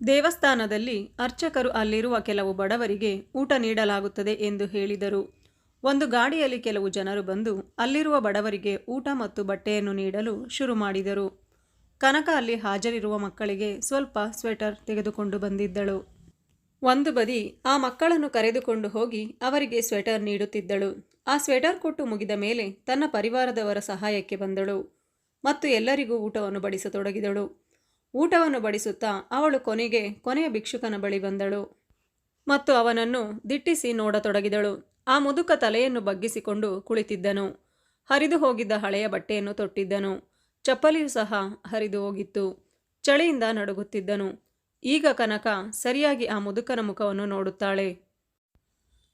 ದೇವಸ್ಥಾನದಲ್ಲಿ ಅರ್ಚಕರು ಅಲ್ಲಿರುವ ಕೆಲವು ಬಡವರಿಗೆ ಊಟ ನೀಡಲಾಗುತ್ತದೆ ಎಂದು ಹೇಳಿದರು. ಒಂದು ಗಾಡಿಯಲ್ಲಿ ಕೆಲವು ಜನರು ಬಂದು ಅಲ್ಲಿರುವ ಬಡವರಿಗೆ ಊಟ ಮತ್ತು ಬಟ್ಟೆಯನ್ನು ನೀಡಲು ಶುರು ಮಾಡಿದರು. ಕನಕ ಅಲ್ಲಿ ಹಾಜರಿರುವ ಮಕ್ಕಳಿಗೆ ಸ್ವಲ್ಪ ಸ್ವೆಟರ್ ತೆಗೆದುಕೊಂಡು ಬಂದಿದ್ದಳು. ಒಂದು ಬದಿ ಆ ಮಕ್ಕಳನ್ನು ಕರೆದುಕೊಂಡು ಹೋಗಿ ಅವರಿಗೆ ಸ್ವೆಟರ್ ನೀಡುತ್ತಿದ್ದಳು. ಆ ಸ್ವೆಟರ್ ಕೊಟ್ಟು ಮುಗಿದ ಮೇಲೆ ತನ್ನ ಪರಿವಾರದವರ ಸಹಾಯಕ್ಕೆ ಬಂದಳು ಮತ್ತು ಎಲ್ಲರಿಗೂ ಊಟವನ್ನು ಬಡಿಸತೊಡಗಿದಳು. ಊಟವನ್ನು ಬಡಿಸುತ್ತಾ ಅವಳು ಕೊನೆಗೆ ಕೊನೆಯ ಭಿಕ್ಷುಕನ ಬಳಿ ಬಂದಳು. ಮತ್ತು ಅವನನ್ನು ದಿಟ್ಟಿಸಿ ನೋಡತೊಡಗಿದಳು. ಆ ಮುದುಕ ತಲೆಯನ್ನು ಬಗ್ಗಿಸಿಕೊಂಡು ಕುಳಿತಿದ್ದನು. ಹರಿದು ಹೋಗಿದ್ದ ಹಳೆಯ ಬಟ್ಟೆಯನ್ನು ತೊಟ್ಟಿದ್ದನು. ಚಪ್ಪಲಿಯೂ ಸಹ ಹರಿದು ಹೋಗಿತ್ತು. ಚಳಿಯಿಂದ ನಡುಗುತ್ತಿದ್ದನು. ಈಗ ಕನಕ ಸರಿಯಾಗಿ ಆ ಮುದುಕನ ಮುಖವನ್ನು ನೋಡುತ್ತಾಳೆ.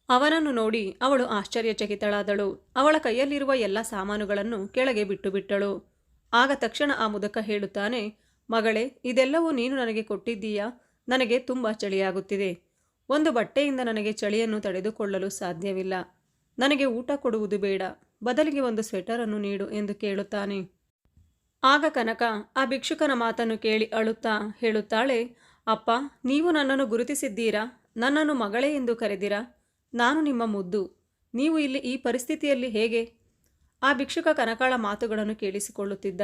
ಅವನನ್ನು ನೋಡಿ ಅವಳು ಆಶ್ಚರ್ಯಚಕಿತಳಾದಳು. ಅವಳ ಕೈಯಲ್ಲಿರುವ ಎಲ್ಲ ಸಾಮಾನುಗಳನ್ನು ಕೆಳಗೆ ಬಿಟ್ಟು ಬಿಟ್ಟಳು. ಆಗ ತಕ್ಷಣ ಆ ಮುದುಕ ಹೇಳುತ್ತಾನೆ ಮಗಳೇ, ಇದೆಲ್ಲವೂ ನೀನು ನನಗೆ ಕೊಟ್ಟಿದ್ದೀಯಾ? ನನಗೆ ತುಂಬ ಚಳಿಯಾಗುತ್ತಿದೆ. ಒಂದು ಬಟ್ಟೆಯಿಂದ ನನಗೆ ಚಳಿಯನ್ನು ತಡೆದುಕೊಳ್ಳಲು ಸಾಧ್ಯವಿಲ್ಲ. ನನಗೆ ಊಟ ಕೊಡುವುದು ಬೇಡ. ಬದಲಿಗೆ ಒಂದು ಸ್ವೆಟರನ್ನು ನೀಡು ಎಂದು ಕೇಳುತ್ತಾನೆ. ಆಗ ಕನಕ ಆ ಭಿಕ್ಷುಕನ ಮಾತನ್ನು ಕೇಳಿ ಅಳುತ್ತಾ ಹೇಳುತ್ತಾಳೆ, ಅಪ್ಪ, ನೀವು ನನ್ನನ್ನು ಗುರುತಿಸಿದ್ದೀರಾ? ನನ್ನನ್ನು ಮಗಳೇ ಎಂದು ಕರೆದಿರಾ? ನಾನು ನಿಮ್ಮ ಮುದ್ದು. ನೀವು ಇಲ್ಲಿ ಈ ಪರಿಸ್ಥಿತಿಯಲ್ಲಿ ಹೇಗೆ? ಆ ಭಿಕ್ಷುಕ ಕನಕಾಳ ಮಾತುಗಳನ್ನು ಕೇಳಿಸಿಕೊಳ್ಳುತ್ತಿದ್ದ.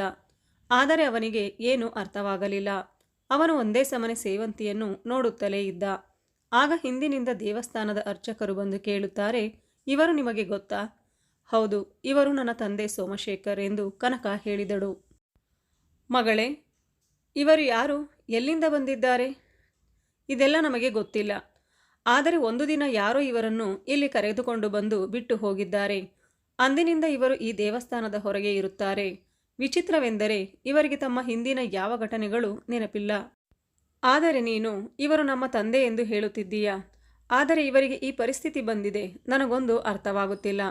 ಆದರೆ ಅವನಿಗೆ ಏನೂ ಅರ್ಥವಾಗಲಿಲ್ಲ. ಅವನು ಒಂದೇ ಸಮನೆ ಸೇವಂತಿಯನ್ನು ನೋಡುತ್ತಲೇ ಇದ್ದ. ಆಗ ಹಿಂದಿನಿಂದ ದೇವಸ್ಥಾನದ ಅರ್ಚಕರು ಬಂದು ಕೇಳುತ್ತಾರೆ, ಇವರು ನಿಮಗೆ ಗೊತ್ತಾ? ಹೌದು, ಇವರು ನನ್ನ ತಂದೆ ಸೋಮಶೇಖರ್ ಎಂದು ಕನಕ ಹೇಳಿದಳು. ಮಗಳೇ, ಇವರು ಯಾರು? ಎಲ್ಲಿಂದ ಬಂದಿದ್ದಾರೆ? ಇದೆಲ್ಲ ನಮಗೆ ಗೊತ್ತಿಲ್ಲ. ಆದರೆ ಒಂದು ದಿನ ಯಾರೋ ಇವರನ್ನು ಇಲ್ಲಿ ಕರೆದುಕೊಂಡು ಬಂದು ಬಿಟ್ಟು ಹೋಗಿದ್ದಾರೆ. ಅಂದಿನಿಂದ ಇವರು ಈ ದೇವಸ್ಥಾನದ ಹೊರಗೆ ಇರುತ್ತಾರೆ. ವಿಚಿತ್ರವೆಂದರೆ ಇವರಿಗೆ ತಮ್ಮ ಹಿಂದಿನ ಯಾವ ಘಟನೆಗಳು ನೆನಪಿಲ್ಲ. ಆದರೆ ನೀನು, ಇವರು ನಮ್ಮ ತಂದೆ ಎಂದು ಹೇಳುತ್ತಿದ್ದೀಯಾ? ಆದರೆ ಇವರಿಗೆ ಈ ಪರಿಸ್ಥಿತಿ ಬಂದಿದೆ, ನನಗೊಂದು ಅರ್ಥವಾಗುತ್ತಿಲ್ಲ.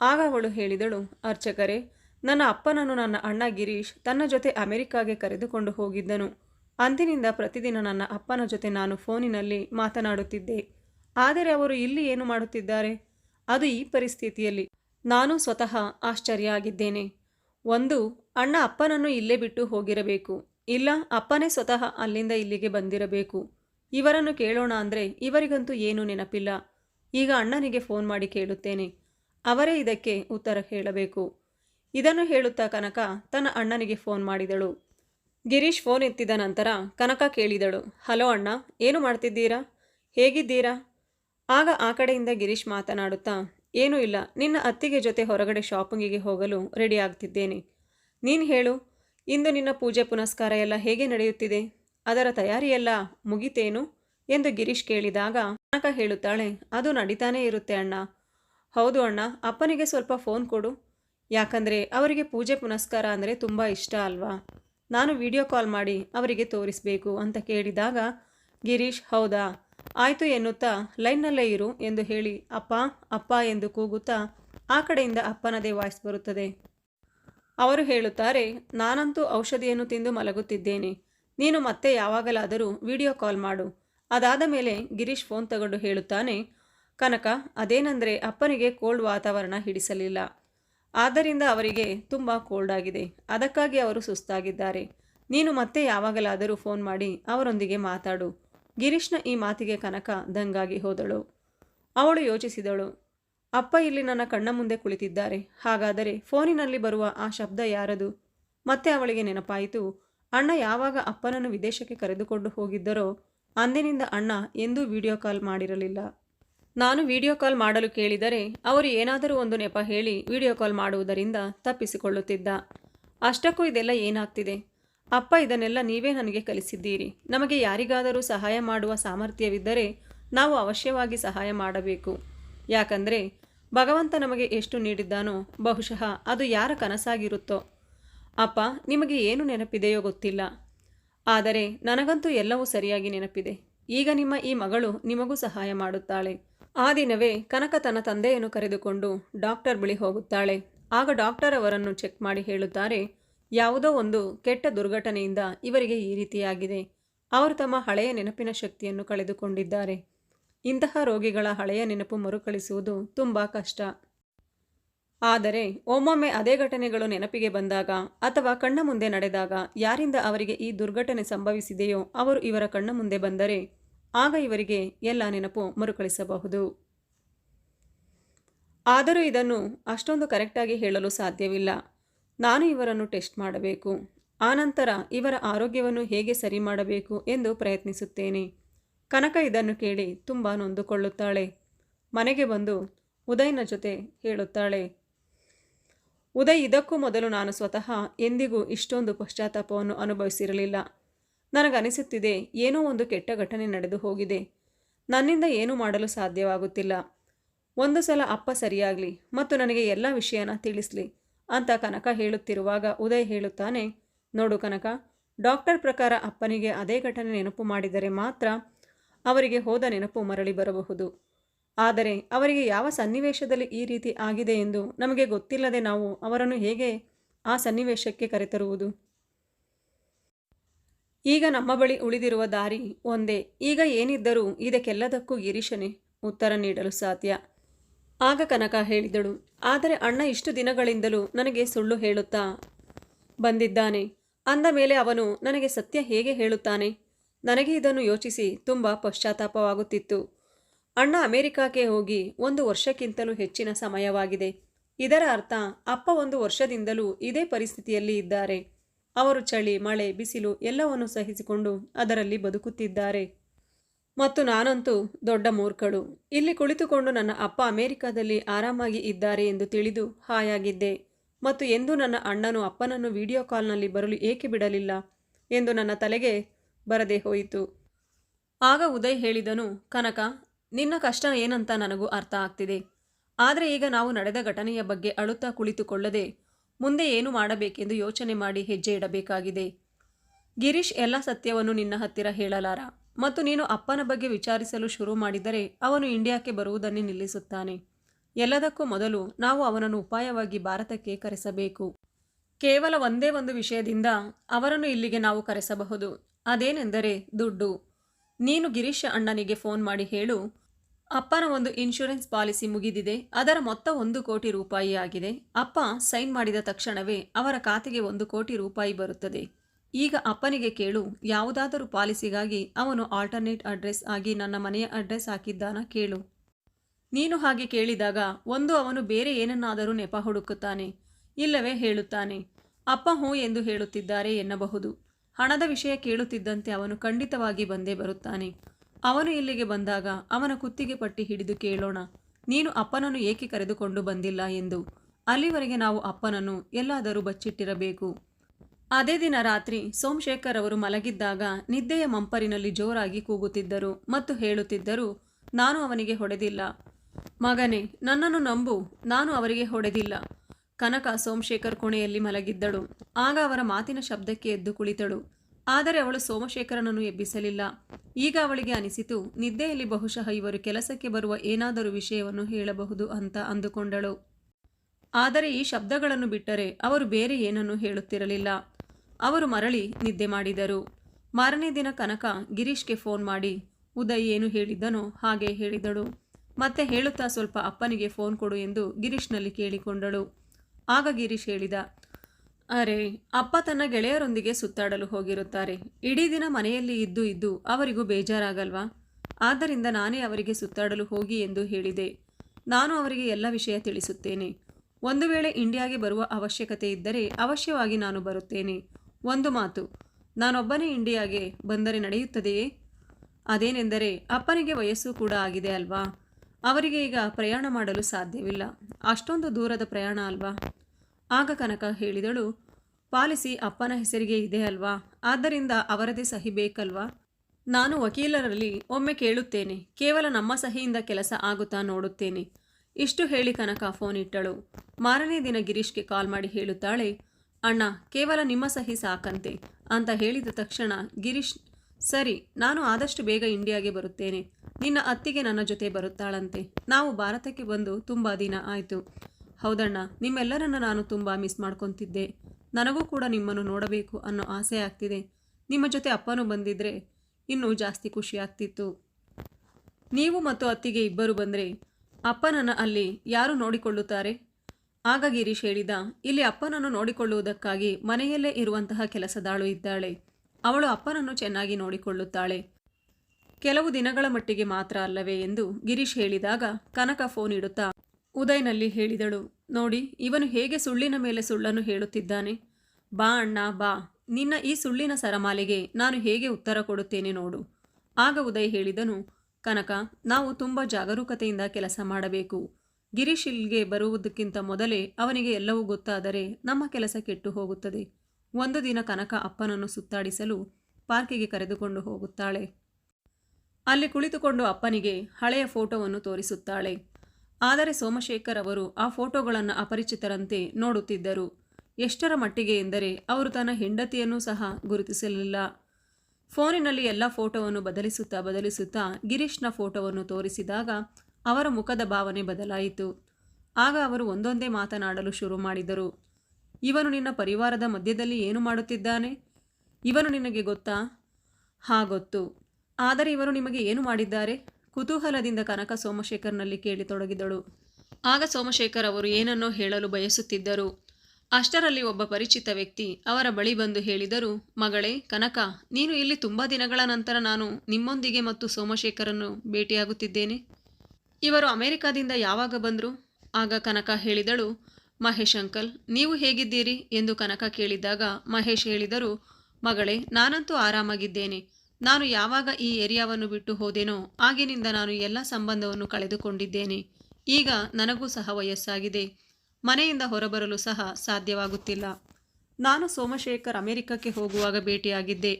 ಆಗ ಅವಳು ಹೇಳಿದಳು, ಅರ್ಚಕರೇ, ನನ್ನ ಅಪ್ಪನನ್ನು ನನ್ನ ಅಣ್ಣ ಗಿರೀಶ್ ತನ್ನ ಜೊತೆ ಅಮೆರಿಕಾಗೆ ಕರೆದುಕೊಂಡು ಹೋಗಿದ್ದನು. ಅಂದಿನಿಂದ ಪ್ರತಿದಿನ ನನ್ನ ಅಪ್ಪನ ಜೊತೆ ನಾನು ಫೋನಿನಲ್ಲಿ ಮಾತನಾಡುತ್ತಿದ್ದೆ. ಆದರೆ ಅವರು ಇಲ್ಲಿ ಏನು ಮಾಡುತ್ತಿದ್ದಾರೆ? ಅದು ಈ ಪರಿಸ್ಥಿತಿಯಲ್ಲಿ. ನಾನು ಸ್ವತಃ ಆಶ್ಚರ್ಯ ಆಗಿದ್ದೇನೆ. ಒಂದು, ಅಣ್ಣ ಅಪ್ಪನನ್ನು ಇಲ್ಲೇ ಬಿಟ್ಟು ಹೋಗಿರಬೇಕು. ಇಲ್ಲ, ಅಪ್ಪನೇ ಸ್ವತಃ ಅಲ್ಲಿಂದ ಇಲ್ಲಿಗೆ ಬಂದಿರಬೇಕು. ಇವರನ್ನು ಕೇಳೋಣ ಅಂದರೆ ಇವರಿಗಂತೂ ಏನೂ ನೆನಪಿಲ್ಲ. ಈಗ ಅಣ್ಣನಿಗೆ ಫೋನ್ ಮಾಡಿ ಕೇಳುತ್ತೇನೆ. ಅವರೇ ಇದಕ್ಕೆ ಉತ್ತರ ಹೇಳಬೇಕು. ಇದನ್ನು ಹೇಳುತ್ತಾ ಕನಕ ತನ್ನ ಅಣ್ಣನಿಗೆ ಫೋನ್ ಮಾಡಿದಳು. ಗಿರೀಶ್ ಫೋನ್ ಎತ್ತಿದ ನಂತರ ಕನಕ ಕೇಳಿದಳು. ಹಲೋ ಅಣ್ಣ, ಏನು ಮಾಡ್ತಿದ್ದೀರಾ? ಹೇಗಿದ್ದೀರಾ? ಆಗ ಆ ಕಡೆಯಿಂದ ಗಿರೀಶ್ ಮಾತನಾಡುತ್ತಾ ಏನೂ ಇಲ್ಲ. ನಿನ್ನ ಅತ್ತಿಗೆ ಜೊತೆ ಹೊರಗಡೆ ಶಾಪಿಂಗಿಗೆ ಹೋಗಲು ರೆಡಿ ಆಗ್ತಿದ್ದೇನೆ. ನೀನು ಹೇಳು, ಇಂದು ನಿನ್ನ ಪೂಜೆ ಪುನಸ್ಕಾರ ಎಲ್ಲ ಹೇಗೆ ನಡೆಯುತ್ತಿದೆ? ಅದರ ತಯಾರಿಯೆಲ್ಲ ಮುಗಿತೇನು? ಎಂದು ಗಿರೀಶ್ ಕೇಳಿದಾಗ ಕನಕ ಹೇಳುತ್ತಾಳೆ, ಅದು ನಡೀತಾನೇ ಇರುತ್ತೆ ಅಣ್ಣ. ಹೌದು ಅಣ್ಣ, ಅಪ್ಪನಿಗೆ ಸ್ವಲ್ಪ ಫೋನ್ ಕೊಡು. ಯಾಕಂದರೆ ಅವರಿಗೆ ಪೂಜೆ ಪುನಸ್ಕಾರ ಅಂದರೆ ತುಂಬ ಇಷ್ಟ ಅಲ್ವಾ? ನಾನು ವಿಡಿಯೋ ಕಾಲ್ ಮಾಡಿ ಅವರಿಗೆ ತೋರಿಸಬೇಕು ಅಂತ ಕೇಳಿದಾಗ ಗಿರೀಶ್, ಹೌದಾ? ಆಯಿತು ಎನ್ನುತ್ತಾ ಲೈನ್ನಲ್ಲೇ ಇರು ಎಂದು ಹೇಳಿ, ಅಪ್ಪ ಅಪ್ಪ ಎಂದು ಕೂಗುತ್ತಾ ಆ ಕಡೆಯಿಂದ ಅಪ್ಪನದೇ ವಾಯ್ಸ್ ಬರುತ್ತದೆ. ಅವರು ಹೇಳುತ್ತಾರೆ, ನಾನಂತೂ ಔಷಧಿಯನ್ನು ತಿಂದು ಮಲಗುತ್ತಿದ್ದೇನೆ. ನೀನು ಮತ್ತೆ ಯಾವಾಗಲಾದರೂ ವಿಡಿಯೋ ಕಾಲ್ ಮಾಡು. ಅದಾದ ಮೇಲೆ ಗಿರೀಶ್ ಫೋನ್ ತಗೊಂಡು ಹೇಳುತ್ತಾನೆ, ಕನಕ, ಅದೇನೆಂದರೆ ಅಪ್ಪನಿಗೆ ಕೋಲ್ಡ್ ವಾತಾವರಣ ಹಿಡಿಸಲಿಲ್ಲ. ಆದ್ದರಿಂದ ಅವರಿಗೆ ತುಂಬ ಕೋಲ್ಡ್ ಆಗಿದೆ. ಅದಕ್ಕಾಗಿ ಅವರು ಸುಸ್ತಾಗಿದ್ದಾರೆ. ನೀನು ಮತ್ತೆ ಯಾವಾಗಲಾದರೂ ಫೋನ್ ಮಾಡಿ ಅವರೊಂದಿಗೆ ಮಾತಾಡು. ಗಿರೀಶ್ನ ಈ ಮಾತಿಗೆ ಕನಕ ದಂಗಾಗಿ ಹೋದಳು. ಅವಳು ಯೋಚಿಸಿದಳು. ಅಪ್ಪ ಇಲ್ಲಿ ನನ್ನ ಕಣ್ಣ ಮುಂದೆ ಕುಳಿತಿದ್ದಾರೆ. ಹಾಗಾದರೆ ಫೋನಿನಲ್ಲಿ ಬರುವ ಆ ಶಬ್ದ ಯಾರದು? ಮತ್ತೆ ಅವಳಿಗೆ ನೆನಪಾಯಿತು. ಅಣ್ಣ ಯಾವಾಗ ಅಪ್ಪನನ್ನು ವಿದೇಶಕ್ಕೆ ಕರೆದುಕೊಂಡು ಹೋಗಿದ್ದರೋ ಅಂದಿನಿಂದ ಅಣ್ಣ ಎಂದೂ ವಿಡಿಯೋ ಕಾಲ್ ಮಾಡಿರಲಿಲ್ಲ. ನಾನು ವಿಡಿಯೋ ಕಾಲ್ ಮಾಡಲು ಕೇಳಿದರೆ ಅವರು ಏನಾದರೂ ಒಂದು ನೆಪ ಹೇಳಿ ವಿಡಿಯೋ ಕಾಲ್ ಮಾಡುವುದರಿಂದ ತಪ್ಪಿಸಿಕೊಳ್ಳುತ್ತಿದ್ದ. ಅಷ್ಟಕ್ಕೂ ಇದೆಲ್ಲ ಏನಾಗ್ತಿದೆ? ಅಪ್ಪ, ಇದನ್ನೆಲ್ಲ ನೀವೇ ನನಗೆ ಕಲಿಸಿದ್ದೀರಿ. ನಮಗೆ ಯಾರಿಗಾದರೂ ಸಹಾಯ ಮಾಡುವ ಸಾಮರ್ಥ್ಯವಿದ್ದರೆ ನಾವು ಅವಶ್ಯವಾಗಿ ಸಹಾಯ ಮಾಡಬೇಕು. ಯಾಕಂದರೆ, ಭಗವಂತ ನಮಗೆ ಎಷ್ಟು ನೀಡಿದ್ದಾನೋ, ಬಹುಶಃ ಅದು ಯಾರ ಕನಸಾಗಿರುತ್ತೋ. ಅಪ್ಪ, ನಿಮಗೆ ಏನು ನೆನಪಿದೆಯೋ ಗೊತ್ತಿಲ್ಲ. ಆದರೆ, ನನಗಂತೂ ಎಲ್ಲವೂ ಸರಿಯಾಗಿ ನೆನಪಿದೆ. ಈಗ ನಿಮ್ಮ ಈ ಮಗಳು ನಿಮಗೂ ಸಹಾಯ ಮಾಡುತ್ತಾಳೆ. ಆ ದಿನವೇ ಕನಕ ತನ್ನ ತಂದೆಯನ್ನು ಕರೆದುಕೊಂಡು ಡಾಕ್ಟರ್ ಬಳಿ ಹೋಗುತ್ತಾಳೆ. ಆಗ ಡಾಕ್ಟರ್ ಅವರನ್ನು ಚೆಕ್ ಮಾಡಿ ಹೇಳುತ್ತಾರೆ ಯಾವುದೋ ಒಂದು ಕೆಟ್ಟ ದುರ್ಘಟನೆಯಿಂದ ಇವರಿಗೆ ಈ ರೀತಿಯಾಗಿದೆ. ಅವರು ತಮ್ಮ ಹಳೆಯ ನೆನಪಿನ ಶಕ್ತಿಯನ್ನು ಕಳೆದುಕೊಂಡಿದ್ದಾರೆ. ಇಂತಹ ರೋಗಿಗಳ ಹಳೆಯ ನೆನಪು ಮರುಕಳಿಸುವುದು ತುಂಬ ಕಷ್ಟ. ಆದರೆ ಒಮ್ಮೊಮ್ಮೆ ಅದೇ ಘಟನೆಗಳು ನೆನಪಿಗೆ ಬಂದಾಗ ಅಥವಾ ಕಣ್ಣ ಮುಂದೆ ನಡೆದಾಗ ಯಾರಿಂದ ಅವರಿಗೆ ಈ ದುರ್ಘಟನೆ ಸಂಭವಿಸಿದೆಯೋ ಅವರು ಇವರ ಕಣ್ಣ ಮುಂದೆ ಬಂದರೆ ಆಗ ಇವರಿಗೆ ಎಲ್ಲ ನೆನಪು ಮರುಕಳಿಸಬಹುದು. ಆದರೂ ಇದನ್ನು ಅಷ್ಟೊಂದು ಕರೆಕ್ಟಾಗಿ ಹೇಳಲು ಸಾಧ್ಯವಿಲ್ಲ. ನಾನು ಇವರನ್ನು ಟೆಸ್ಟ್ ಮಾಡಬೇಕು. ಆನಂತರ ಇವರ ಆರೋಗ್ಯವನ್ನು ಹೇಗೆ ಸರಿ ಮಾಡಬೇಕು ಎಂದು ಪ್ರಯತ್ನಿಸುತ್ತೇನೆ. ಕನಕ ಇದನ್ನು ಕೇಳಿ ತುಂಬ ನೊಂದುಕೊಳ್ಳುತ್ತಾಳೆ. ಮನೆಗೆ ಬಂದು ಉದಯ್ನ ಜೊತೆ ಹೇಳುತ್ತಾಳೆ, ಉದಯ್, ಇದಕ್ಕೂ ಮೊದಲು ನಾನು ಸ್ವತಃ ಎಂದಿಗೂ ಇಷ್ಟೊಂದು ಪಶ್ಚಾತ್ತಾಪವನ್ನು ಅನುಭವಿಸಿರಲಿಲ್ಲ. ನನಗನಿಸುತ್ತಿದೆ, ಏನೋ ಒಂದು ಕೆಟ್ಟ ಘಟನೆ ನಡೆದು ಹೋಗಿದೆ. ನನ್ನಿಂದ ಏನೂ ಮಾಡಲು ಸಾಧ್ಯವಾಗುತ್ತಿಲ್ಲ. ಒಂದು ಸಲ ಅಪ್ಪ ಸರಿಯಾಗಲಿ ಮತ್ತು ನನಗೆ ಎಲ್ಲ ವಿಷಯನ ತಿಳಿಸ್ಲಿ. ಅಂತ ಕನಕ ಹೇಳುತ್ತಿರುವಾಗ ಉದಯ್ ಹೇಳುತ್ತಾನೆ, ನೋಡು ಕನಕ, ಡಾಕ್ಟರ್ ಪ್ರಕಾರ ಅಪ್ಪನಿಗೆ ಅದೇ ಘಟನೆ ನೆನಪು ಮಾಡಿದರೆ ಮಾತ್ರ ಅವರಿಗೆ ಹೋದ ನೆನಪು ಮರಳಿ ಬರಬಹುದು. ಆದರೆ ಅವರಿಗೆ ಯಾವ ಸನ್ನಿವೇಶದಲ್ಲಿ ಈ ರೀತಿ ಆಗಿದೆ ಎಂದು ನಮಗೆ ಗೊತ್ತಿಲ್ಲದೆ ನಾವು ಅವರನ್ನು ಹೇಗೆ ಆ ಸನ್ನಿವೇಶಕ್ಕೆ ಕರೆತರುವುದು? ಈಗ ನಮ್ಮ ಬಳಿ ಉಳಿದಿರುವ ದಾರಿ ಒಂದೇ. ಈಗ ಏನಿದ್ದರೂ ಇದಕ್ಕೆಲ್ಲದಕ್ಕೂ ಗಿರೀಶನೇ ಉತ್ತರ ನೀಡಲು ಸಾಧ್ಯ. ಆಗ ಕನಕ ಹೇಳಿದಳು, ಆದರೆ ಅಣ್ಣ ಇಷ್ಟು ದಿನಗಳಿಂದಲೂ ನನಗೆ ಸುಳ್ಳು ಹೇಳುತ್ತಾ ಬಂದಿದ್ದಾನೆ. ಅಂದ ಮೇಲೆ ಅವನು, ನನಗೆ ಸತ್ಯ ಹೇಗೆ ಹೇಳುತ್ತಾನೆ? ನನಗೆ ಇದನ್ನು ಯೋಚಿಸಿ ತುಂಬ ಪಶ್ಚಾತ್ತಾಪವಾಗುತ್ತಿತ್ತು. ಅಣ್ಣ ಅಮೆರಿಕಾಕ್ಕೆ ಹೋಗಿ ಒಂದು ವರ್ಷಕ್ಕಿಂತಲೂ ಹೆಚ್ಚಿನ ಸಮಯವಾಗಿದೆ. ಇದರ ಅರ್ಥ, ಅಪ್ಪ ಒಂದು ವರ್ಷದಿಂದಲೂ ಇದೇ ಪರಿಸ್ಥಿತಿಯಲ್ಲಿ ಇದ್ದಾರೆ. ಅವರು ಚಳಿ, ಮಳೆ, ಬಿಸಿಲು ಎಲ್ಲವನ್ನು ಸಹಿಸಿಕೊಂಡು ಅದರಲ್ಲಿ ಬದುಕುತ್ತಿದ್ದಾರೆ. ಮತ್ತು ನಾನಂತೂ ದೊಡ್ಡ ಮೂರ್ಖಳು. ಇಲ್ಲಿ ಕುಳಿತುಕೊಂಡು ನನ್ನ ಅಪ್ಪ ಅಮೆರಿಕದಲ್ಲಿ ಆರಾಮಾಗಿ ಇದ್ದಾರೆ ಎಂದು ತಿಳಿದು ಹಾಯಾಗಿದ್ದೆ. ಮತ್ತು ಎಂದು ನನ್ನ ಅಣ್ಣನು ಅಪ್ಪನನ್ನು ವಿಡಿಯೋ ಕಾಲ್ನಲ್ಲಿ ಬರಲು ಏಕೆ ಬಿಡಲಿಲ್ಲ ಎಂದು ನನ್ನ ತಲೆಗೆ ಬರದೇ ಹೋಯಿತು. ಆಗ ಉದಯ್ ಹೇಳಿದನು, ಕನಕ, ನಿನ್ನ ಕಷ್ಟ ಏನಂತ ನನಗೂ ಅರ್ಥ ಆಗ್ತಿದೆ. ಆದರೆ ಈಗ ನಾವು ನಡೆದ ಘಟನೆಯ ಬಗ್ಗೆ ಅಳುತ್ತಾ ಕುಳಿತುಕೊಳ್ಳದೆ ಮುಂದೆ ಏನು ಮಾಡಬೇಕೆಂದು ಯೋಚನೆ ಮಾಡಿ ಹೆಜ್ಜೆ ಇಡಬೇಕಾಗಿದೆ. ಗಿರೀಶ್ ಎಲ್ಲ ಸತ್ಯವನ್ನು ನಿನ್ನ ಹತ್ತಿರ ಹೇಳಲಾರ. ಮತ್ತು ನೀನು ಅಪ್ಪನ ಬಗ್ಗೆ ವಿಚಾರಿಸಲು ಶುರು ಮಾಡಿದರೆ ಅವನು ಇಂಡಿಯಾಕ್ಕೆ ಬರುವುದನ್ನೇ ನಿಲ್ಲಿಸುತ್ತಾನೆ. ಎಲ್ಲದಕ್ಕೂ ಮೊದಲು ನಾವು ಅವನನ್ನು ಉಪಾಯವಾಗಿ ಭಾರತಕ್ಕೆ ಕರೆಸಬೇಕು. ಕೇವಲ ಒಂದೇ ಒಂದು ವಿಷಯದಿಂದ ಅವರನ್ನು ಇಲ್ಲಿಗೆ ನಾವು ಕರೆಸಬಹುದು. ಅದೇನೆಂದರೆ ದುಡ್ಡು. ನೀನು ಗಿರೀಶ ಅಣ್ಣನಿಗೆ ಫೋನ್ ಮಾಡಿ ಹೇಳು, ಅಪ್ಪನ ಒಂದು ಇನ್ಶೂರೆನ್ಸ್ ಪಾಲಿಸಿ ಮುಗಿದಿದೆ, ಅದರ ಮೊತ್ತ ಒಂದು ಕೋಟಿ ರೂಪಾಯಿ ಆಗಿದೆ ಅಪ್ಪ ಸೈನ್ ಮಾಡಿದ ತಕ್ಷಣವೇ ಅವರ ಖಾತೆಗೆ ಒಂದು ಕೋಟಿ ರೂಪಾಯಿ ಬರುತ್ತದೆ. ಈಗ ಅಪ್ಪನಿಗೆ ಕೇಳು, ಯಾವುದಾದರೂ ಪಾಲಿಸಿಗಾಗಿ ಅವನು ಆಲ್ಟರ್ನೇಟ್ ಅಡ್ರೆಸ್ ಆಗಿ ನನ್ನ ಮನೆಯ ಅಡ್ರೆಸ್ ಹಾಕಿದ್ದಾನ ಕೇಳು. ನೀನು ಹಾಗೆ ಕೇಳಿದಾಗ ಒಂದು ಅವನು ಬೇರೆ ಏನನ್ನಾದರೂ ನೆಪ ಹುಡುಕುತ್ತಾನೆ, ಇಲ್ಲವೇ ಹೇಳುತ್ತಾನೆ. ಅಪ್ಪ ಹ್ಞೂ ಎಂದು ಹೇಳುತ್ತಿದ್ದಾರೆ ಎನ್ನಬಹುದು. ಹಣದ ವಿಷಯ ಕೇಳುತ್ತಿದ್ದಂತೆ ಅವನು ಖಂಡಿತವಾಗಿ ಬಂದೇ ಬರುತ್ತಾನೆ. ಅವನು ಇಲ್ಲಿಗೆ ಬಂದಾಗ ಅವನ ಕುತ್ತಿಗೆ ಪಟ್ಟಿ ಹಿಡಿದು ಕೇಳೋಣ, ನೀನು ಅಪ್ಪನನ್ನು ಏಕೆ ಕರೆದುಕೊಂಡು ಬಂದಿಲ್ಲ ಎಂದು. ಅಲ್ಲಿವರೆಗೆ ನಾವು ಅಪ್ಪನನ್ನು ಎಲ್ಲಾದರೂ ಬಚ್ಚಿಟ್ಟಿರಬೇಕು. ಅದೇ ದಿನ ರಾತ್ರಿ ಸೋಮಶೇಖರ್ ಅವರು ಮಲಗಿದ್ದಾಗ ನಿದ್ದೆಯ ಮಂಪರಿನಲ್ಲಿ ಜೋರಾಗಿ ಕೂಗುತ್ತಿದ್ದರು ಮತ್ತು ಹೇಳುತ್ತಿದ್ದರು, ನಾನು ಅವನಿಗೆ ಹೊಡೆದಿಲ್ಲ. ಮಗನೇ, ನನ್ನನ್ನು ನಂಬು. ನಾನು ಅವರಿಗೆ ಹೊಡೆದಿಲ್ಲ. ಕನಕ ಸೋಮಶೇಖರ್ ಕೋಣೆಯಲ್ಲಿ ಮಲಗಿದ್ದಳು. ಆಗ ಅವರ ಮಾತಿನ ಶಬ್ದಕ್ಕೆ ಎದ್ದು ಕುಳಿತಳು. ಆದರೆ ಅವಳು ಸೋಮಶೇಖರನನ್ನು ಎಬ್ಬಿಸಲಿಲ್ಲ. ಈಗ ಅವಳಿಗೆ ಅನಿಸಿತು, ನಿದ್ದೆಯಲ್ಲಿ ಬಹುಶಃ ಇವರು ಕೆಲಸಕ್ಕೆ ಬರುವ ಏನಾದರೂ ವಿಷಯವನ್ನು ಹೇಳಬಹುದು ಅಂತ ಅಂದುಕೊಂಡಳು. ಆದರೆ ಈ ಶಬ್ದಗಳನ್ನು ಬಿಟ್ಟರೆ ಅವರು ಬೇರೆ ಏನನ್ನೂ ಹೇಳುತ್ತಿರಲಿಲ್ಲ. ಅವರು ಮರಳಿ ನಿದ್ದೆ ಮಾಡಿದರು. ಮಾರನೇ ದಿನ ಕನಕ ಗಿರೀಶ್ಗೆ ಫೋನ್ ಮಾಡಿ, ಉದಯ್ ಏನು ಹೇಳಿದ್ದನೋ ಹಾಗೆ ಹೇಳಿದಳು. ಮತ್ತೆ ಹೇಳುತ್ತಾ ಸ್ವಲ್ಪ ಅಪ್ಪನಿಗೆ ಫೋನ್ ಕೊಡು ಎಂದು ಗಿರೀಶ್ನಲ್ಲಿ ಕೇಳಿಕೊಂಡಳು. ಆಗ ಗಿರೀಶ್ ಹೇಳಿದ, ಅರೆ, ಅಪ್ಪ ತನ್ನ ಗೆಳೆಯರೊಂದಿಗೆ ಸುತ್ತಾಡಲು ಹೋಗಿರುತ್ತಾರೆ. ಇಡೀ ದಿನ ಮನೆಯಲ್ಲಿ ಇದ್ದು ಇದ್ದು ಅವರಿಗೂ ಬೇಜಾರಾಗಲ್ವಾ? ಆದ್ದರಿಂದ ನಾನೇ ಅವರಿಗೆ ಸುತ್ತಾಡಲು ಹೋಗಿ ಎಂದು ಹೇಳಿದೆ. ನಾನು ಅವರಿಗೆ ಎಲ್ಲ ವಿಷಯ ತಿಳಿಸುತ್ತೇನೆ. ಒಂದು ವೇಳೆ ಇಂಡಿಯಾಗೆ ಬರುವ ಅವಶ್ಯಕತೆ ಇದ್ದರೆ ಅವಶ್ಯವಾಗಿ ನಾನು ಬರುತ್ತೇನೆ. ಒಂದು ಮಾತು, ನಾನೊಬ್ಬನೇ ಇಂಡಿಯಾಗೆ ಬಂದರೆ ನಡೆಯುತ್ತದೆಯೇ? ಅದೇನೆಂದರೆ ಅಪ್ಪನಿಗೆ ವಯಸ್ಸು ಕೂಡ ಆಗಿದೆ ಅಲ್ವಾ? ಅವರಿಗೆ ಈಗ ಪ್ರಯಾಣ ಮಾಡಲು ಸಾಧ್ಯವಿಲ್ಲ. ಅಷ್ಟೊಂದು ದೂರದ ಪ್ರಯಾಣ ಅಲ್ವಾ? ಆಗ ಕನಕ ಹೇಳಿದಳು, ಪಾಲಿಸಿ ಅಪ್ಪನ ಹೆಸರಿಗೆ ಇದೆ ಅಲ್ವಾ? ಆದ್ದರಿಂದ ಅವರದೇ ಸಹಿ ಬೇಕಲ್ವಾ? ನಾನು ವಕೀಲರಲ್ಲಿ ಒಮ್ಮೆ ಕೇಳುತ್ತೇನೆ. ಕೇವಲ ನಮ್ಮ ಸಹಿಯಿಂದ ಕೆಲಸ ಆಗುತ್ತಾ ನೋಡುತ್ತೇನೆ. ಇಷ್ಟು ಹೇಳಿ ಕನಕ ಫೋನ್ ಇಟ್ಟಳು. ಮಾರನೇ ದಿನ ಗಿರೀಶ್ಗೆ ಕಾಲ್ ಮಾಡಿ ಹೇಳುತ್ತಾಳೆ, ಅಣ್ಣ, ಕೇವಲ ನಿಮ್ಮ ಸಹಿ ಸಾಕಂತೆ ಅಂತ ಹೇಳಿದ ತಕ್ಷಣ ಗಿರೀಶ್, ಸರಿ, ನಾನು ಆದಷ್ಟು ಬೇಗ ಇಂಡಿಯಾಗೆ ಬರುತ್ತೇನೆ. ನಿನ್ನ ಅತ್ತಿಗೆ ನನ್ನ ಜೊತೆ ಬರುತ್ತಾಳಂತೆ. ನಾವು ಭಾರತಕ್ಕೆ ಬಂದು ತುಂಬ ದಿನ ಆಯಿತು. ಹೌದಣ್ಣ, ನಿಮ್ಮೆಲ್ಲರನ್ನು ನಾನು ತುಂಬ ಮಿಸ್ ಮಾಡ್ಕೊತಿದ್ದೆ. ನನಗೂ ಕೂಡ ನಿಮ್ಮನ್ನು ನೋಡಬೇಕು ಅನ್ನೋ ಆಸೆ ಆಗ್ತಿದೆ. ನಿಮ್ಮ ಜೊತೆ ಅಪ್ಪನೂ ಬಂದಿದ್ರೆ ಇನ್ನೂ ಜಾಸ್ತಿ ಖುಷಿ ಆಗ್ತಿತ್ತು. ನೀವು ಮತ್ತು ಅತ್ತಿಗೆ ಇಬ್ಬರು ಬಂದರೆ ಅಪ್ಪನನ್ನು ಅಲ್ಲಿ ಯಾರು ನೋಡಿಕೊಳ್ಳುತ್ತಾರೆ? ಆಗ ಗಿರೀಶ್ ಹೇಳಿದ, ಇಲ್ಲಿ ಅಪ್ಪನನ್ನು ನೋಡಿಕೊಳ್ಳುವುದಕ್ಕಾಗಿ ಮನೆಯಲ್ಲೇ ಇರುವಂತಹ ಕೆಲಸದಾಳು ಇದ್ದಾಳೆ. ಅವಳು ಅಪ್ಪನನ್ನು ಚೆನ್ನಾಗಿ ನೋಡಿಕೊಳ್ಳುತ್ತಾಳೆ. ಕೆಲವು ದಿನಗಳ ಮಟ್ಟಿಗೆ ಮಾತ್ರ ಅಲ್ಲವೇ ಎಂದು ಗಿರೀಶ್ ಹೇಳಿದಾಗ ಕನಕ ಫೋನ್ ಇಡುತ್ತಾ, ಉದಯ್ನಲ್ಲಿ ಹೇಳಿದಳು. ನೋಡಿ, ಇವನು ಹೇಗೆ ಸುಳ್ಳಿನ ಮೇಲೆ ಸುಳ್ಳನ್ನು ಹೇಳುತ್ತಿದ್ದಾನೆ. ಬಾ ಅಣ್ಣ, ಬಾ. ನಿನ್ನ ಈ ಸುಳ್ಳಿನ ಸರಮಾಲೆಗೆ ನಾನು ಹೇಗೆ ಉತ್ತರ ಕೊಡುತ್ತೇನೆ ನೋಡು. ಆಗ ಉದಯ್ ಹೇಳಿದನು ಕನಕ, ನಾವು ತುಂಬ ಜಾಗರೂಕತೆಯಿಂದ ಕೆಲಸ ಮಾಡಬೇಕು. ಗಿರೀಶ್ ಬರುವುದಕ್ಕಿಂತ ಮೊದಲೇ ಅವನಿಗೆ ಎಲ್ಲವೂ ಗೊತ್ತಾದರೆ ನಮ್ಮ ಕೆಲಸ ಕೆಟ್ಟು ಹೋಗುತ್ತದೆ. ಒಂದು ದಿನ ಕನಕ ಅಪ್ಪನನ್ನು ಸುತ್ತಾಡಿಸಲು ಪಾರ್ಕಿಗೆ ಕರೆದುಕೊಂಡು ಹೋಗುತ್ತಾಳೆ. ಅಲ್ಲಿ ಕುಳಿತುಕೊಂಡು ಅಪ್ಪನಿಗೆ ಹಳೆಯ ಫೋಟೋವನ್ನು ತೋರಿಸುತ್ತಾಳೆ. ಆದರೆ ಸೋಮಶೇಖರ್ ಅವರು ಆ ಫೋಟೋಗಳನ್ನು ಅಪರಿಚಿತರಂತೆ ನೋಡುತ್ತಿದ್ದರು. ಎಷ್ಟರ ಮಟ್ಟಿಗೆ ಎಂದರೆ ಅವರು ತನ್ನ ಹೆಂಡತಿಯನ್ನು ಸಹ ಗುರುತಿಸಲಿಲ್ಲ. ಫೋನಿನಲ್ಲಿ ಎಲ್ಲ ಫೋಟೋವನ್ನು ಬದಲಿಸುತ್ತಾ ಬದಲಿಸುತ್ತಾ ಗಿರೀಶ್ನ ಫೋಟೋವನ್ನು ತೋರಿಸಿದಾಗ ಅವರ ಮುಖದ ಭಾವನೆ ಬದಲಾಯಿತು. ಆಗ ಅವರು ಒಂದೊಂದೇ ಮಾತನಾಡಲು ಶುರು ಮಾಡಿದರು. ಇವನು ನಿನ್ನ ಪರಿವಾರದ ಮಧ್ಯದಲ್ಲಿ ಏನು ಮಾಡುತ್ತಿದ್ದಾನೆ? ಇವನು ನಿನಗೆ ಗೊತ್ತಾ? ಹಾ, ಗೊತ್ತು. ಆದರೆ ಇವರು ನಿಮಗೆ ಏನು ಮಾಡಿದ್ದಾರೆ? ಕುತೂಹಲದಿಂದ ಕನಕ ಸೋಮಶೇಖರ್ನಲ್ಲಿ ಕೇಳಿತೊಡಗಿದಳು ಆಗ ಸೋಮಶೇಖರ್ ಅವರು ಏನನ್ನೋ ಹೇಳಲು ಬಯಸುತ್ತಿದ್ದರು. ಅಷ್ಟರಲ್ಲಿ ಒಬ್ಬ ಪರಿಚಿತ ವ್ಯಕ್ತಿ ಅವರ ಬಳಿ ಬಂದು ಹೇಳಿದರು, ಮಗಳೇ, ಕನಕ, ನೀನು ಇಲ್ಲಿ ತುಂಬ ದಿನಗಳ ನಂತರ ನಾನು ನಿಮ್ಮೊಂದಿಗೆ ಮತ್ತು ಸೋಮಶೇಖರನ್ನು ಭೇಟಿಯಾಗುತ್ತಿದ್ದೇನೆ. ಇವರು ಅಮೆರಿಕಾದಿಂದ ಯಾವಾಗ ಬಂದರು? ಆಗ ಕನಕ ಹೇಳಿದಳು, ಮಹೇಶ್ ಅಂಕಲ್, ನೀವು ಹೇಗಿದ್ದೀರಿ? ಎಂದು ಕನಕ ಕೇಳಿದಾಗ ಮಹೇಶ್ ಹೇಳಿದರು, ಮಗಳೇ, ನಾನಂತೂ ಆರಾಮಾಗಿದ್ದೇನೆ. ನಾನು ಯಾವಾಗ ಈ ಏರಿಯಾವನ್ನು ಬಿಟ್ಟು ಹೋದೆನೋ ಆಗಿನಿಂದ ನಾನು ಎಲ್ಲ ಸಂಬಂಧವನ್ನು ಕಳೆದುಕೊಂಡಿದ್ದೇನೆ. ಈಗ ನನಗೂ ಸಹ ವಯಸ್ಸಾಗಿದೆ. ಮನೆಯಿಂದ ಹೊರಬರಲು ಸಹ ಸಾಧ್ಯವಾಗುತ್ತಿಲ್ಲ. ನಾನು ಸೋಮಶೇಖರ್ ಅಮೆರಿಕಕ್ಕೆ ಹೋಗುವಾಗ ಭೇಟಿಯಾಗಿದ್ದೆ.